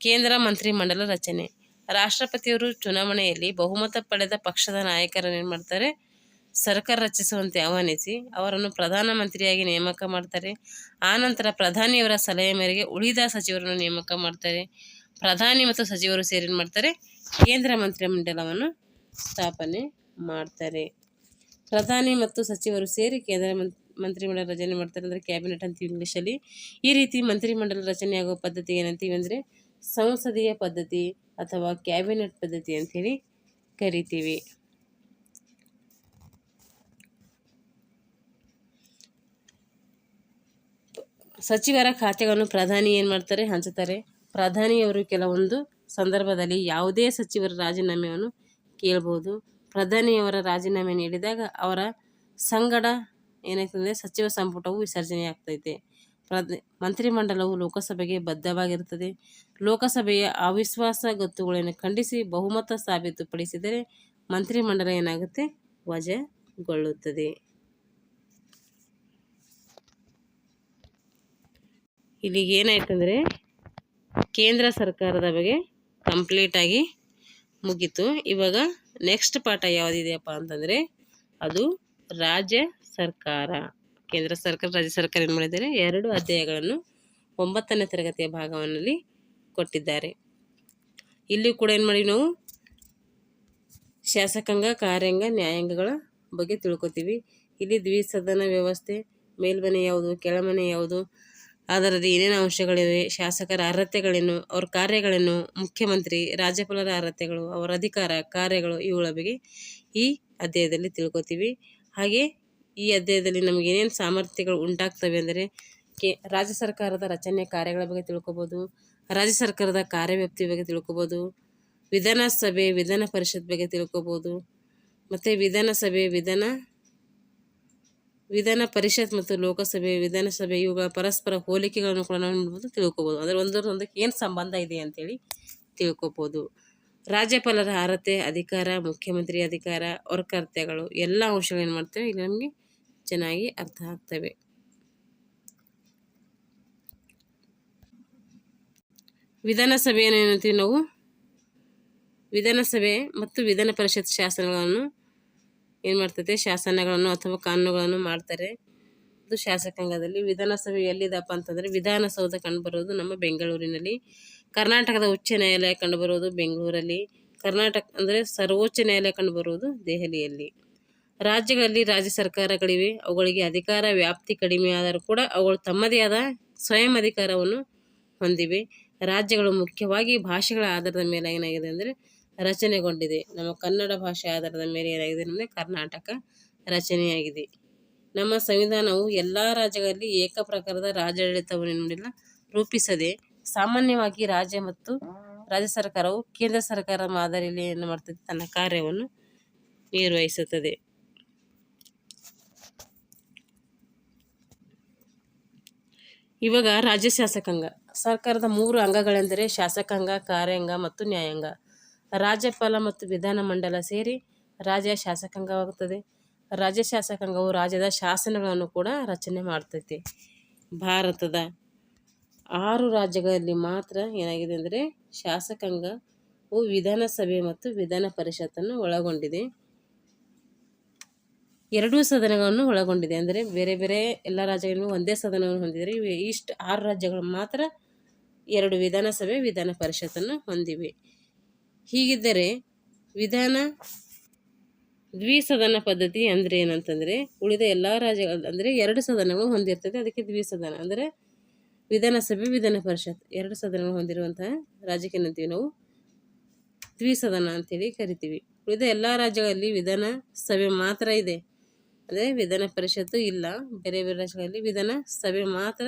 ಕೇಂದ್ರ ಮಂತ್ರಿಮಂಡಲ ರಚನೆ. ರಾಷ್ಟ್ರಪತಿಯವರು ಚುನಾವಣೆಯಲ್ಲಿ ಬಹುಮತ ಪಡೆದ ಪಕ್ಷದ ನಾಯಕರನ್ನು ಏನು ಮಾಡ್ತಾರೆ? ಸರ್ಕಾರ ರಚಿಸುವಂತೆ ಆಹ್ವಾನಿಸಿ, ಅವರನ್ನು ಪ್ರಧಾನಮಂತ್ರಿಯಾಗಿ ನೇಮಕ ಮಾಡ್ತಾರೆ. ಆನಂತರ ಪ್ರಧಾನಿಯವರ ಸಲಹೆ ಮೇರೆಗೆ ಉಳಿದ ಸಚಿವರನ್ನು ನೇಮಕ ಮಾಡ್ತಾರೆ. ಪ್ರಧಾನಿ ಮತ್ತು ಸಚಿವರು ಸೇರಿ ಮಾಡ್ತಾರೆ? ಕೇಂದ್ರ ಮಂತ್ರಿಮಂಡಲವನ್ನು ಸ್ಥಾಪನೆ ಮಾಡ್ತಾರೆ. ಪ್ರಧಾನಿ ಮತ್ತು ಸಚಿವರು ಸೇರಿ ಕೇಂದ್ರ ಮಂತ್ರಿಮಂಡಲ ರಚನೆ ಮಾಡ್ತಾರೆ ಅಂದರೆ ಕ್ಯಾಬಿನೆಟ್ ಅಂತ ಇಂಗ್ಲೀಷಲ್ಲಿ ಈ ರೀತಿ ಮಂತ್ರಿಮಂಡಲ ರಚನೆಯಾಗುವ ಪದ್ಧತಿ ಏನಂತೀವಿ ಅಂದರೆ ಸಂಸದೀಯ ಪದ್ಧತಿ ಅಥವಾ ಕ್ಯಾಬಿನೆಟ್ ಪದ್ಧತಿ ಅಂಥೇಳಿ ಕರಿತೀವಿ. ಸಚಿವರ ಖಾತೆಗಳನ್ನು ಪ್ರಧಾನಿ ಏನು ಮಾಡ್ತಾರೆ ಹಂಚುತ್ತಾರೆ ಪ್ರಧಾನಿಯವರು ಕೆಲವೊಂದು ಸಂದರ್ಭದಲ್ಲಿ ಯಾವುದೇ ಸಚಿವರ ರಾಜೀನಾಮೆಯನ್ನು ಕೇಳ್ಬೋದು. ಪ್ರಧಾನಿಯವರ ರಾಜೀನಾಮೆ ನೀಡಿದಾಗ ಅವರ ಸಂಗಡ ಏನಾಗ್ತದೆ ಸಚಿವ ಸಂಪುಟವು ವಿಸರ್ಜನೆ ಆಗ್ತೈತೆ. ಪ್ರಧ ಮಂತ್ರಿಮಂಡಲವು ಲೋಕಸಭೆಗೆ ಬದ್ಧವಾಗಿರುತ್ತದೆ. ಲೋಕಸಭೆಯ ಅವಿಶ್ವಾಸ ಗೊತ್ತುಗಳನ್ನು ಖಂಡಿಸಿ ಬಹುಮತ ಸಾಬೀತುಪಡಿಸಿದರೆ ಮಂತ್ರಿಮಂಡಲ ಏನಾಗುತ್ತೆ? ವಜಾಗೊಳ್ಳುತ್ತದೆ. ಇಲ್ಲಿಗೆ ಏನಾಯ್ತಂದರೆ ಕೇಂದ್ರ ಸರ್ಕಾರದ ಬಗ್ಗೆ ಕಂಪ್ಲೀಟಾಗಿ ಮುಗೀತು. ಇವಾಗ ನೆಕ್ಸ್ಟ್ ಪಾಠ ಯಾವುದಿದೆಯಪ್ಪ ಅಂತಂದರೆ ಅದು ರಾಜ್ಯ ಸರ್ಕಾರ. ಕೇಂದ್ರ ಸರ್ಕಾರ, ರಾಜ್ಯ ಸರ್ಕಾರ ಏನು ಮಾಡಿದ್ದಾರೆ? ಎರಡು ಅಧ್ಯಾಯಗಳನ್ನು ಒಂಬತ್ತನೇ ತರಗತಿಯ ಭಾಗವನ್ನಲ್ಲಿ ಕೊಟ್ಟಿದ್ದಾರೆ. ಇಲ್ಲಿ ಕೂಡ ಏನು ಮಾಡಿ ನಾವು? ಶಾಸಕಾಂಗ, ಕಾರ್ಯಾಂಗ, ನ್ಯಾಯಾಂಗಗಳ ಬಗ್ಗೆ ತಿಳ್ಕೊತೀವಿ. ಇಲ್ಲಿ ದ್ವಿಸದನ ವ್ಯವಸ್ಥೆ, ಮೇಲ್ಮನೆ ಯಾವುದು, ಕೆಳಮನೆ ಯಾವುದು ಅದರಲ್ಲಿ ಏನೇನು ಅಂಶಗಳಿವೆ? ಶಾಸಕರ ಅರ್ಹತೆಗಳೇನು? ಅವ್ರ ಕಾರ್ಯಗಳೇನು? ಮುಖ್ಯಮಂತ್ರಿ, ರಾಜ್ಯಪಾಲರ ಅರ್ಹತೆಗಳು, ಅವರ ಅಧಿಕಾರ, ಕಾರ್ಯಗಳು ಇವುಗಳ ಬಗ್ಗೆ ಈ ಅಧ್ಯಾಯದಲ್ಲಿ ತಿಳ್ಕೊತೀವಿ. ಹಾಗೆ ಈ ಅಧ್ಯಾಯದಲ್ಲಿ ನಮಗೆ ಏನೇನು ಸಾಮರ್ಥ್ಯಗಳು ಉಂಟಾಗ್ತವೆ ಅಂದರೆ ಕೆ, ರಾಜ್ಯ ಸರ್ಕಾರದ ರಚನೆ ಕಾರ್ಯಗಳ ಬಗ್ಗೆ ತಿಳ್ಕೊಬೋದು, ರಾಜ್ಯ ಸರ್ಕಾರದ ಕಾರ್ಯವ್ಯಾಪ್ತಿ ಬಗ್ಗೆ ತಿಳ್ಕೊಬೋದು, ವಿಧಾನಸಭೆ ವಿಧಾನ ಪರಿಷತ್ ಬಗ್ಗೆ ತಿಳ್ಕೊಬೋದು, ಮತ್ತು ವಿಧಾನಸಭೆ ವಿಧಾನ ವಿಧಾನ ಪರಿಷತ್ ಮತ್ತು ಲೋಕಸಭೆ ವಿಧಾನಸಭೆ ಇವುಗಳ ಪರಸ್ಪರ ಹೋಲಿಕೆಗಳನ್ನು ಕೂಡ ನಾವು ನೋಡ್ಬೋದು ತಿಳ್ಕೊಬೋದು. ಅಂದರೆ ಒಂದರೊಂದಕ್ಕೆ ಏನು ಸಂಬಂಧ ಇದೆ ಅಂತೇಳಿ ತಿಳ್ಕೋಬೋದು. ರಾಜ್ಯಪಾಲರ ಅರ್ಹತೆ ಅಧಿಕಾರ, ಮುಖ್ಯಮಂತ್ರಿ ಅಧಿಕಾರ ಅವ್ರ ಕರ್ತವ್ಯಗಳು ಎಲ್ಲ ಅಂಶಗಳು ಏನು ಮಾಡ್ತೇವೆ? ಇಲ್ಲಿ ನಮಗೆ ಚೆನ್ನಾಗಿ ಅರ್ಥ ಆಗ್ತವೆ. ವಿಧಾನಸಭೆಯನ್ನು ಏನಂತೀವಿ ನಾವು? ವಿಧಾನಸಭೆ ಮತ್ತು ವಿಧಾನ ಪರಿಷತ್ ಶಾಸನಗಳನ್ನು ಏನು ಮಾಡ್ತೈತೆ ಶಾಸನಗಳನ್ನು ಅಥವಾ ಕಾನೂನುಗಳನ್ನು ಮಾಡ್ತಾರೆ. ಅದು ಶಾಸಕಾಂಗದಲ್ಲಿ. ವಿಧಾನಸಭೆ ಎಲ್ಲಿದಪ್ಪ ಅಂತಂದರೆ, ವಿಧಾನಸೌಧ ಕಂಡುಬರೋದು ನಮ್ಮ ಬೆಂಗಳೂರಿನಲ್ಲಿ. ಕರ್ನಾಟಕದ ಉಚ್ಚ ನ್ಯಾಯಾಲಯ ಕಂಡುಬರೋದು ಬೆಂಗಳೂರಲ್ಲಿ. ಕರ್ನಾಟಕ ಅಂದರೆ ಸರ್ವೋಚ್ಚ ನ್ಯಾಯಾಲಯ ಕಂಡುಬರುವುದು ದೆಹಲಿಯಲ್ಲಿ. ರಾಜ್ಯಗಳಲ್ಲಿ ರಾಜ್ಯ ಸರ್ಕಾರಗಳಿವೆ. ಅವುಗಳಿಗೆ ಅಧಿಕಾರ ವ್ಯಾಪ್ತಿ ಕಡಿಮೆ ಆದರೂ ಕೂಡ ಅವುಗಳು ತಮ್ಮದೇ ಆದ ಸ್ವಯಂ ಅಧಿಕಾರವನ್ನು ಹೊಂದಿವೆ. ರಾಜ್ಯಗಳು ಮುಖ್ಯವಾಗಿ ಭಾಷೆಗಳ ಆಧಾರದ ಮೇಲೆ ಏನಾಗಿದೆ ಅಂದರೆ ರಚನೆಗೊಂಡಿದೆ. ನಮ್ಮ ಕನ್ನಡ ಭಾಷೆ ಆಧಾರದ ಮೇಲೆ ಏನಾಗಿದೆ ಅಂದರೆ ಕರ್ನಾಟಕ ರಚನೆಯಾಗಿದೆ. ನಮ್ಮ ಸಂವಿಧಾನವು ಎಲ್ಲ ರಾಜ್ಯಗಳಲ್ಲಿ ಏಕ ಪ್ರಕಾರದ ರಾಜಾಡಳಿತವನ್ನು ರೂಪಿಸದೆ ಸಾಮಾನ್ಯವಾಗಿ ರಾಜ್ಯ ಮತ್ತು ರಾಜ್ಯ ಸರ್ಕಾರವು ಕೇಂದ್ರ ಸರ್ಕಾರ ಮಾದರಿಯಲ್ಲಿ ಏನು ಮಾಡ್ತದೆ, ತನ್ನ ಕಾರ್ಯವನ್ನು ನಿರ್ವಹಿಸುತ್ತದೆ. ಇವಾಗ ರಾಜ್ಯ ಶಾಸಕಾಂಗ. ಸರ್ಕಾರದ ಮೂರು ಅಂಗಗಳೆಂದರೆ ಶಾಸಕಾಂಗ, ಕಾರ್ಯಾಂಗ ಮತ್ತು ನ್ಯಾಯಾಂಗ. ರಾಜ್ಯಪಾಲ ಮತ್ತು ವಿಧಾನಮಂಡಲ ಸೇರಿ ರಾಜ್ಯ ಶಾಸಕಾಂಗವಾಗುತ್ತದೆ. ರಾಜ್ಯ ಶಾಸಕಾಂಗವು ರಾಜ್ಯದ ಶಾಸನಗಳನ್ನು ಕೂಡ ರಚನೆ ಮಾಡ್ತೈತಿ. ಭಾರತದ ಆರು ರಾಜ್ಯಗಳಲ್ಲಿ ಮಾತ್ರ ಏನಾಗಿದೆ ಅಂದರೆ ಶಾಸಕಾಂಗವು ವಿಧಾನಸಭೆ ಮತ್ತು ವಿಧಾನ ಪರಿಷತ್ತನ್ನು ಒಳಗೊಂಡಿದೆ. ಎರಡೂ ಸದನಗಳನ್ನು ಒಳಗೊಂಡಿದೆ. ಅಂದರೆ ಬೇರೆ ಬೇರೆ ಎಲ್ಲ ರಾಜ್ಯಗಳನ್ನು ಒಂದೇ ಸದನವನ್ನು ಹೊಂದಿದರೆ ಇಷ್ಟು ಆರು ರಾಜ್ಯಗಳು ಮಾತ್ರ ಎರಡು ವಿಧಾನಸಭೆ, ವಿಧಾನ ಪರಿಷತ್ತನ್ನು ಹೊಂದಿವೆ. ಹೀಗಿದ್ದರೆ ವಿಧಾನ ದ್ವಿಸದನ ಪದ್ಧತಿ ಅಂದರೆ ಏನಂತಂದರೆ ಉಳಿದ ಎಲ್ಲ ರಾಜ್ಯಗಳ ಅಂದರೆ ಎರಡು ಸದನಗಳು ಹೊಂದಿರ್ತದೆ. ಅದಕ್ಕೆ ದ್ವಿಸದನ ಅಂದರೆ ವಿಧಾನಸಭೆ, ವಿಧಾನ ಪರಿಷತ್ ಎರಡು ಸದನಗಳು ಹೊಂದಿರುವಂತಹ ರಾಜ್ಯಕ್ಕೆ ಏನಂತೀವಿ ನಾವು. ದ್ವಿಸದನ ಅಂತೇಳಿ ಕರಿತೀವಿ. ಉಳಿದ ಎಲ್ಲ ರಾಜ್ಯಗಳಲ್ಲಿ ವಿಧಾನ ಸಭೆ ಮಾತ್ರ ಇದೆ. ಅಂದರೆ ವಿಧಾನ ಪರಿಷತ್ತು ಇಲ್ಲ. ಬೇರೆ ಬೇರೆ ರಾಜ್ಯಗಳಲ್ಲಿ ವಿಧಾನ ಸಭೆ ಮಾತ್ರ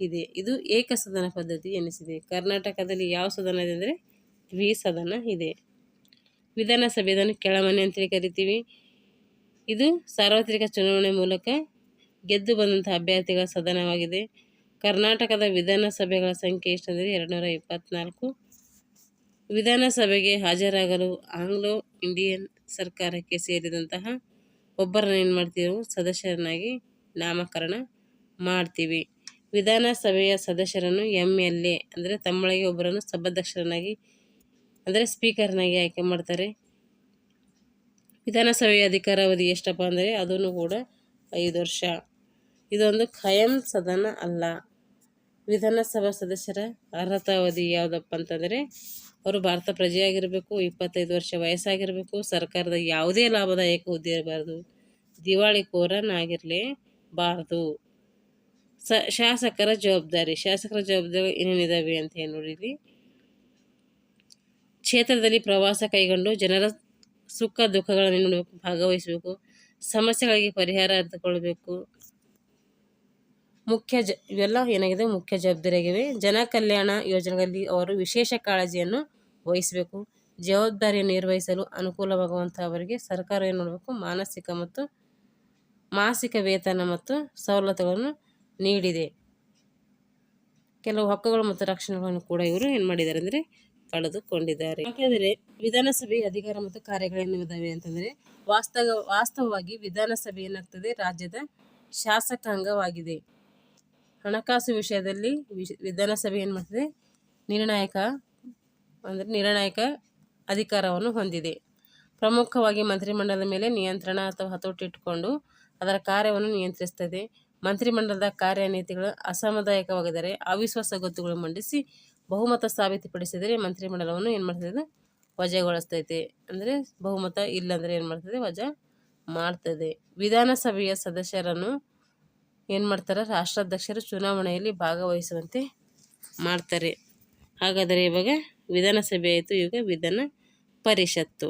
ಇದೆ. ಇದು ಏಕಸದನ ಪದ್ಧತಿ ಎನಿಸಿದೆ. ಕರ್ನಾಟಕದಲ್ಲಿ ಯಾವ ಸದನ ಇದೆ ಅಂದರೆ ದ್ವಿಸದನ ಇದೆ. ವಿಧಾನಸಭೆ ಇದನ್ನು ಕೆಳಮನೆ ಅಂತೇಳಿ ಕರಿತೀವಿ. ಇದು ಸಾರ್ವತ್ರಿಕ ಚುನಾವಣೆ ಮೂಲಕ ಗೆದ್ದು ಬಂದಂಥ ಅಭ್ಯರ್ಥಿಗಳ ಸದನವಾಗಿದೆ. ಕರ್ನಾಟಕದ ವಿಧಾನಸಭೆಗಳ ಸಂಖ್ಯೆ ಎಷ್ಟಂದರೆ ಎರಡುನೂರ ಇಪ್ಪತ್ತ್ನಾಲ್ಕು ವಿಧಾನಸಭೆಗೆ ಹಾಜರಾಗಲು ಆಂಗ್ಲೋ ಇಂಡಿಯನ್ ಸರ್ಕಾರಕ್ಕೆ ಸೇರಿದಂತಹ ಒಬ್ಬರನ್ನು ಏನು ಮಾಡ್ತೀವಿ ಸದಸ್ಯರನ್ನಾಗಿ ನಾಮಕರಣ ಮಾಡ್ತೀವಿ. ವಿಧಾನಸಭೆಯ ಸದಸ್ಯರನ್ನು ಎಂ ಎಲ್ ಎ ಅಂದರೆ ತಮ್ಮೊಳಗೆ ಒಬ್ಬರನ್ನು ಸಭಾಧ್ಯಕ್ಷರನ್ನಾಗಿ ಅಂದರೆ ಸ್ಪೀಕರ್ನಾಗಿ ಆಯ್ಕೆ ಮಾಡ್ತಾರೆ. ವಿಧಾನಸಭೆಯ ಅಧಿಕಾರ ಅವಧಿ ಎಷ್ಟಪ್ಪ ಅಂದರೆ ಅದನ್ನು ಕೂಡ ಐದು ವರ್ಷ. ಇದೊಂದು ಖಾಯಂ ಸದನ ಅಲ್ಲ. ವಿಧಾನಸಭಾ ಸದಸ್ಯರ ಅರ್ಹತಾ ಅವಧಿ ಯಾವುದಪ್ಪ ಅಂತಂದರೆ ಅವರು ಭಾರತ ಪ್ರಜೆಯಾಗಿರಬೇಕು, ಇಪ್ಪತ್ತೈದು ವರ್ಷ ವಯಸ್ಸಾಗಿರಬೇಕು, ಸರ್ಕಾರದ ಯಾವುದೇ ಲಾಭದಾಯಕ ಹುದ್ದೆ ಇರಬಾರ್ದು ದಿವಾಳಿಕೋರನಾಗಿರಲೇಬಾರ್ದು ಸ, ಶಾಸಕರ ಜವಾಬ್ದಾರಿ. ಶಾಸಕರ ಜವಾಬ್ದಾರಿ ಏನೇನಿದಾವೆ ಅಂತ ಹೇಳಿ ನೋಡಿರಿ ಕ್ಷೇತ್ರದಲ್ಲಿ ಪ್ರವಾಸ ಕೈಗೊಂಡು ಜನರ ಸುಖ ದುಃಖಗಳನ್ನು ನೋಡಬೇಕು ಭಾಗವಹಿಸಬೇಕು. ಸಮಸ್ಯೆಗಳಿಗೆ ಪರಿಹಾರ ಅರ್ಥಕೊಳ್ಬೇಕು ಮುಖ್ಯ ಜ, ಇವೆಲ್ಲ ಏನಾಗಿದೆ? ಮುಖ್ಯ ಜವಾಬ್ದಾರಿಯಾಗಿವೆ. ಜನ ಕಲ್ಯಾಣ ಯೋಜನೆಗಳಲ್ಲಿ ಅವರು ವಿಶೇಷ ಕಾಳಜಿಯನ್ನು ವಹಿಸಬೇಕು. ಜವಾಬ್ದಾರಿಯನ್ನು ನಿರ್ವಹಿಸಲು ಅನುಕೂಲವಾಗುವಂಥ ಅವರಿಗೆ ಸರ್ಕಾರ ಏನು ಮಾಡಬೇಕು ಮಾನಸಿಕ ಮತ್ತು ಮಾಸಿಕ ವೇತನ ಮತ್ತು ಸವಲತ್ತುಗಳನ್ನು ನೀಡಿದೆ. ಕೆಲವು ಹಕ್ಕುಗಳು ಮತ್ತು ರಕ್ಷಣೆಗಳನ್ನು ಕೂಡ ಇವರು ಏನು ಮಾಡಿದ್ದಾರೆ ಅಂದರೆ ಪಡೆದುಕೊಂಡಿದ್ದಾರೆ ಯಾಕೆಂದರೆ ವಿಧಾನಸಭೆ ಅಧಿಕಾರ ಮತ್ತು ಕಾರ್ಯಗಳೇನಿದ್ದಾವೆ ಅಂತಂದರೆ, ವಾಸ್ತವ, ವಾಸ್ತವವಾಗಿ ವಿಧಾನಸಭೆ ಏನಾಗ್ತದೆ? ರಾಜ್ಯದ ಶಾಸಕಾಂಗವಾಗಿದೆ. ಹಣಕಾಸು ವಿಷಯದಲ್ಲಿ ವಿಧಾನಸಭೆ ಏನು ಮಾಡ್ತದೆ? ನಿರ್ಣಾಯಕ, ಅಂದರೆ ನಿರ್ಣಾಯಕ ಅಧಿಕಾರವನ್ನು ಹೊಂದಿದೆ. ಪ್ರಮುಖವಾಗಿ ಮಂತ್ರಿಮಂಡಲದ ಮೇಲೆ ನಿಯಂತ್ರಣ ಅಥವಾ ಹತೋಟಿ ಇಟ್ಟುಕೊಂಡು ಅದರ ಕಾರ್ಯವನ್ನು ನಿಯಂತ್ರಿಸ್ತದೆ. ಮಂತ್ರಿಮಂಡಲದ ಕಾರ್ಯನೀತಿಗಳು ಅಸಾಮದಾಯಕವಾಗಿದ್ದರೆ ಅವಿಶ್ವಾಸ ಗೊತ್ತುಗಳು ಮಂಡಿಸಿ ಬಹುಮತ ಸಾಬೀತುಪಡಿಸಿದರೆ ಮಂತ್ರಿಮಂಡಲವನ್ನು ಏನು ಮಾಡ್ತದೆ? ವಜಾಗೊಳಿಸ್ತೈತೆ. ಅಂದರೆ ಬಹುಮತ ಇಲ್ಲಂದರೆ ಏನು ಮಾಡ್ತದೆ? ವಜಾ ಮಾಡ್ತದೆ. ವಿಧಾನಸಭೆಯ ಸದಸ್ಯರನ್ನು ಏನು ಮಾಡ್ತಾರೆ? ರಾಷ್ಟ್ರಾಧ್ಯಕ್ಷರು ಚುನಾವಣೆಯಲ್ಲಿ ಭಾಗವಹಿಸುವಂತೆ ಮಾಡ್ತಾರೆ. ಹಾಗಾದರೆ ಇವಾಗ ವಿಧಾನಸಭೆ ಆಯಿತು. ಇವಾಗ ವಿಧಾನ ಪರಿಷತ್ತು.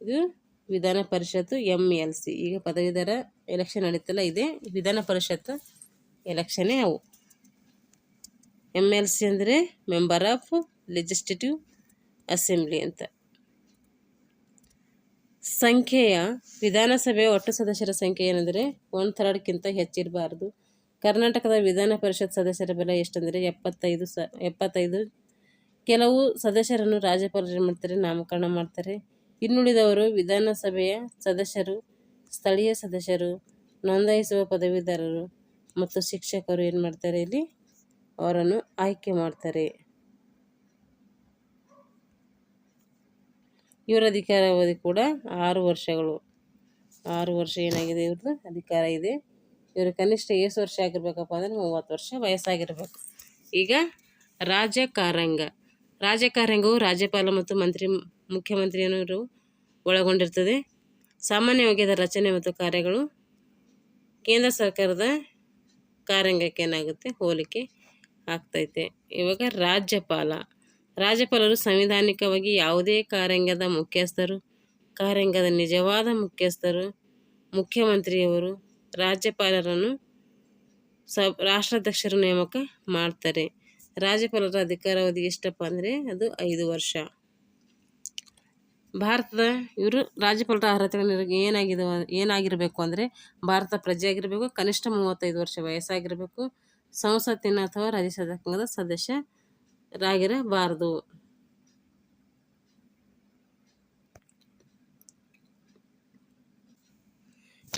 ಇದು ವಿಧಾನ ಪರಿಷತ್ತು ಎಂ ಎಲ್ ಸಿ ಈಗ ಪದವೀಧರ ಎಲೆಕ್ಷನ್ ನಡೀತಲ್ಲ, ಇದೆ ವಿಧಾನ ಪರಿಷತ್ತು ಎಲೆಕ್ಷನೇ ಅವು. ಎಂ ಎಲ್ ಸಿ ಅಂದರೆ ಮೆಂಬರ್ ಆಫ್ ಲೆಜಿಸ್ಲೇಟಿವ್ ಅಸೆಂಬ್ಲಿ ಅಂತ. ಸಂಖ್ಯೆಯ ವಿಧಾನಸಭೆಯ ಒಟ್ಟು ಸದಸ್ಯರ ಸಂಖ್ಯೆ ಏನಂದರೆ ಒನ್ ಥರ್ಡ್ಕ್ಕಿಂತ ಹೆಚ್ಚಿರಬಾರ್ದು ಕರ್ನಾಟಕದ ವಿಧಾನ ಪರಿಷತ್ ಸದಸ್ಯರ ಬೆಲೆ ಎಷ್ಟಂದರೆ ಎಪ್ಪತ್ತೈದು ಸ, ಎಪ್ಪತ್ತೈದು. ಕೆಲವು ಸದಸ್ಯರನ್ನು ರಾಜ್ಯಪಾಲರು ಮಾಡ್ತಾರೆ, ನಾಮಕರಣ ಮಾಡ್ತಾರೆ. ಇನ್ನುಳಿದವರು ವಿಧಾನಸಭೆಯ ಸದಸ್ಯರು, ಸ್ಥಳೀಯ ಸದಸ್ಯರು, ನೋಂದಾಯಿಸುವ ಪದವೀಧರರು ಮತ್ತು ಶಿಕ್ಷಕರು ಏನು ಮಾಡ್ತಾರೆ ಇಲ್ಲಿ? ಅವರನ್ನು ಆಯ್ಕೆ ಮಾಡ್ತಾರೆ. ಇವರ ಅಧಿಕಾರ ಅವಧಿ ಕೂಡ ಆರು ವರ್ಷಗಳು. ಆರು ವರ್ಷ ಏನಾಗಿದೆ? ಇವ್ರದ್ದು ಅಧಿಕಾರ ಇದೆ. ಇವರು ಕನಿಷ್ಠ ಎಷ್ಟು ವರ್ಷ ಆಗಿರ್ಬೇಕಪ್ಪ ಅಂದರೆ ಮೂವತ್ತು ವರ್ಷ ವಯಸ್ಸಾಗಿರಬೇಕು. ಈಗ ರಾಜಕಾರಂಗ. ರಾಜಕಾರಂಗವು ರಾಜ್ಯಪಾಲ ಮತ್ತು ಮಂತ್ರಿ ಮುಖ್ಯಮಂತ್ರಿಯನ್ನು ಒಳಗೊಂಡಿರ್ತದೆ. ಸಾಮಾನ್ಯವಾಗಿ ಅದರ ರಚನೆ ಮತ್ತು ಕಾರ್ಯಗಳು ಕೇಂದ್ರ ಸರ್ಕಾರದ ಕಾರ್ಯಾಂಗಕ್ಕೆ ಏನಾಗುತ್ತೆ? ಹೋಲಿಕೆ ಆಗ್ತೈತೆ. ಇವಾಗ ರಾಜ್ಯಪಾಲ. ರಾಜ್ಯಪಾಲರು ಸಂವಿಧಾನಿಕವಾಗಿ ಯಾವುದೇ ಕಾರ್ಯಾಂಗದ ಮುಖ್ಯಸ್ಥರು ಕಾರ್ಯಾಂಗದ ನಿಜವಾದ ಮುಖ್ಯಸ್ಥರು, ಮುಖ್ಯಮಂತ್ರಿಯವರು ರಾಜ್ಯಪಾಲರನ್ನು ಸ ರಾಷ್ಟ್ರಾಧ್ಯಕ್ಷರು ನೇಮಕ ಮಾಡ್ತಾರೆ. ರಾಜ್ಯಪಾಲರ ಅಧಿಕಾರಾವಧಿ ಎಷ್ಟಪ್ಪ ಅಂದರೆ ಅದು ಐದು ವರ್ಷ. ಭಾರತದ ಇವರು ರಾಜ್ಯಪಾಲರ ಅರ್ಹತೆಗಳು ಏನಾಗಿದೆ ಏನಾಗಿರಬೇಕು ಅಂದರೆ ಭಾರತ ಪ್ರಜೆಯಾಗಿರಬೇಕು, ಕನಿಷ್ಠ ಮೂವತ್ತೈದು ವರ್ಷ ವಯಸ್ಸಾಗಿರಬೇಕು ಸಂಸತ್ತಿನ ಅಥವಾ ರಾಜ್ಯ ಸದಸ್ಯರಾಗಿರಬಾರದು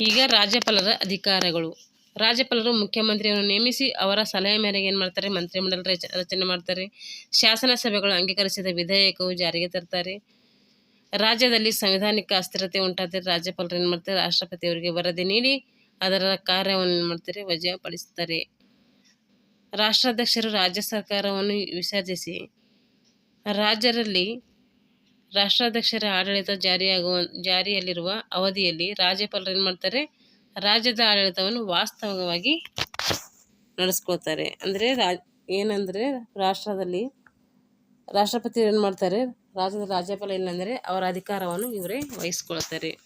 ಈಗ ರಾಜ್ಯಪಾಲರ ಅಧಿಕಾರಗಳು. ರಾಜ್ಯಪಾಲರು ಮುಖ್ಯಮಂತ್ರಿಯನ್ನು ನೇಮಿಸಿ ಅವರ ಸಲಹೆ ಮೇರೆಗೆ ಏನು ಮಾಡ್ತಾರೆ? ಮಂತ್ರಿಮಂಡಲ ರಚ, ರಚನೆ ಮಾಡ್ತಾರೆ. ಶಾಸನ ಸಭೆಗಳು ಅಂಗೀಕರಿಸಿದ ವಿಧೇಯಕವು ಜಾರಿಗೆ ತರ್ತಾರೆ. ರಾಜ್ಯದಲ್ಲಿ ಸಂವಿಧಾನಿಕ ಅಸ್ಥಿರತೆ ಉಂಟಾದರೆ ರಾಜ್ಯಪಾಲರು ಏನು ಮಾಡ್ತಾರೆ? ರಾಷ್ಟ್ರಪತಿಯವರಿಗೆ ವರದಿ ನೀಡಿ ಅದರ ಕಾರ್ಯವನ್ನು ಏನು ಮಾಡ್ತಾರೆ? ವಜಾಪಡಿಸ್ತಾರೆ. ರಾಷ್ಟ್ರಾಧ್ಯಕ್ಷರು ರಾಜ್ಯ ಸರ್ಕಾರವನ್ನು ವಿಸರ್ಜಿಸಿ. ರಾಜ್ಯದಲ್ಲಿ ರಾಷ್ಟ್ರಾಧ್ಯಕ್ಷರ ಆಡಳಿತ ಜಾರಿಯಾಗುವ, ಜಾರಿಯಲ್ಲಿರುವ ಅವಧಿಯಲ್ಲಿ ರಾಜ್ಯಪಾಲರು ಏನು ಮಾಡ್ತಾರೆ? ರಾಜ್ಯದ ಆಡಳಿತವನ್ನು ವಾಸ್ತವವಾಗಿ ನಡೆಸ್ಕೊಳ್ತಾರೆ. ಅಂದರೆ ರಾ, ಏನಂದರೆ ರಾಷ್ಟ್ರದಲ್ಲಿ ರಾಷ್ಟ್ರಪತಿ ಏನು ಮಾಡ್ತಾರೆ? ರಾಜ್ಯದ ರಾಜ್ಯಪಾಲ ಇಲ್ಲಂದರೆ ಅವರ ಅಧಿಕಾರವನ್ನು ಇವರೇ ವಹಿಸ್ಕೊಳ್ತಾರೆ.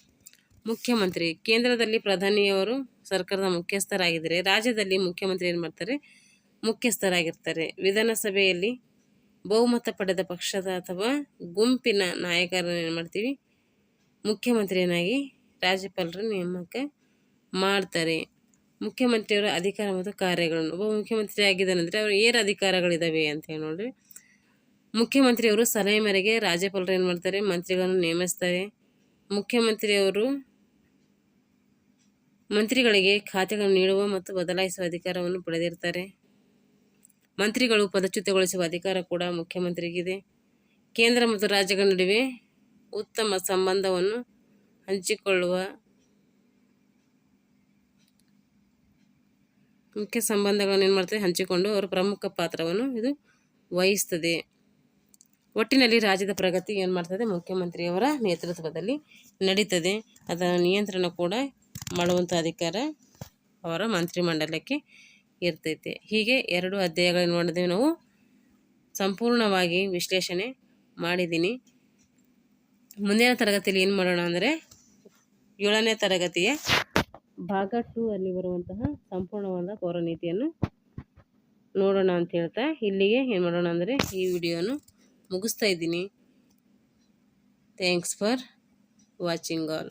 ಮುಖ್ಯಮಂತ್ರಿ, ಕೇಂದ್ರದಲ್ಲಿ ಪ್ರಧಾನಿಯವರು ಸರ್ಕಾರದ ಮುಖ್ಯಸ್ಥರಾಗಿದ್ದರೆ ರಾಜ್ಯದಲ್ಲಿ ಮುಖ್ಯಮಂತ್ರಿ ಏನು ಮಾಡ್ತಾರೆ? ಮುಖ್ಯಸ್ಥರಾಗಿರ್ತಾರೆ. ವಿಧಾನಸಭೆಯಲ್ಲಿ ಬಹುಮತ ಪಡೆದ ಪಕ್ಷದ ಅಥವಾ ಗುಂಪಿನ ನಾಯಕರನ್ನು ಏನು ಮಾಡ್ತೀವಿ? ಮುಖ್ಯಮಂತ್ರಿಯನ್ನಾಗಿ ರಾಜ್ಯಪಾಲರು ನೇಮಕ ಮಾಡ್ತಾರೆ. ಮುಖ್ಯಮಂತ್ರಿಯವರ ಅಧಿಕಾರ ಮತ್ತು ಕಾರ್ಯಗಳನ್ನು, ಒಬ್ಬ ಮುಖ್ಯಮಂತ್ರಿ ಆಗಿದ್ದಾನಂದರೆ ಅವರು ಏನು ಅಧಿಕಾರಗಳಿದ್ದಾವೆ ಅಂತ ಹೇಳಿ ನೋಡ್ರಿ. ಮುಖ್ಯಮಂತ್ರಿಯವರು ಸಲಹೆ ಮೇರೆಗೆ ರಾಜ್ಯಪಾಲರು ಏನು ಮಾಡ್ತಾರೆ? ಮಂತ್ರಿಗಳನ್ನು ನೇಮಿಸ್ತಾರೆ. ಮುಖ್ಯಮಂತ್ರಿಯವರು ಮಂತ್ರಿಗಳಿಗೆ ಖಾತೆಗಳನ್ನು ನೀಡುವ ಮತ್ತು ಬದಲಾಯಿಸುವ ಅಧಿಕಾರವನ್ನು ಪಡೆದಿರ್ತಾರೆ. ಮಂತ್ರಿಗಳು ಪದಚ್ಯುತಗೊಳಿಸುವ ಅಧಿಕಾರ ಕೂಡ ಮುಖ್ಯಮಂತ್ರಿಗಿದೆ. ಕೇಂದ್ರ ಮತ್ತು ರಾಜ್ಯಗಳ ನಡುವೆ ಉತ್ತಮ ಸಂಬಂಧವನ್ನು ಹಂಚಿಕೊಳ್ಳುವ ಮುಖ್ಯ ಸಂಬಂಧಗಳನ್ನು ಏನು ಮಾಡ್ತದೆ? ಹಂಚಿಕೊಂಡು ಅವರ ಪ್ರಮುಖ ಪಾತ್ರವನ್ನು ಇದು ವಹಿಸ್ತದೆ. ಒಟ್ಟಿನಲ್ಲಿ ರಾಜ್ಯದ ಪ್ರಗತಿ ಏನು ಮಾಡ್ತದೆ? ಮುಖ್ಯಮಂತ್ರಿಯವರ ನೇತೃತ್ವದಲ್ಲಿ ನಡೀತದೆ. ಅದರ ನಿಯಂತ್ರಣ ಕೂಡ ಮಾಡುವಂಥ ಅಧಿಕಾರ ಅವರ ಮಂತ್ರಿಮಂಡಲಕ್ಕೆ ಇರ್ತೈತೆ. ಹೀಗೆ ಎರಡು ಅಧ್ಯಾಯಗಳನ್ನು ಮಾಡಿದ್ವಿ ನಾವು ಸಂಪೂರ್ಣವಾಗಿ ವಿಶ್ಲೇಷಣೆ ಮಾಡಿದ್ದೀನಿ. ಮುಂದಿನ ತರಗತಿಯಲ್ಲಿ ಏನು ಮಾಡೋಣ ಅಂದರೆ ಏಳನೇ ತರಗತಿಯ ಭಾಗ ಟೂ ಅಲ್ಲಿ ಬರುವಂತಹ ಸಂಪೂರ್ಣವಾದ ಪೌರನೀತಿಯನ್ನು ನೋಡೋಣ ಅಂತ ಹೇಳ್ತಾ ಇಲ್ಲಿಗೆ ಏನು ಮಾಡೋಣ ಅಂದರೆ ಈ ವಿಡಿಯೋನು ಮುಗಿಸ್ತಾ ಇದ್ದೀನಿ. Thanks for watching all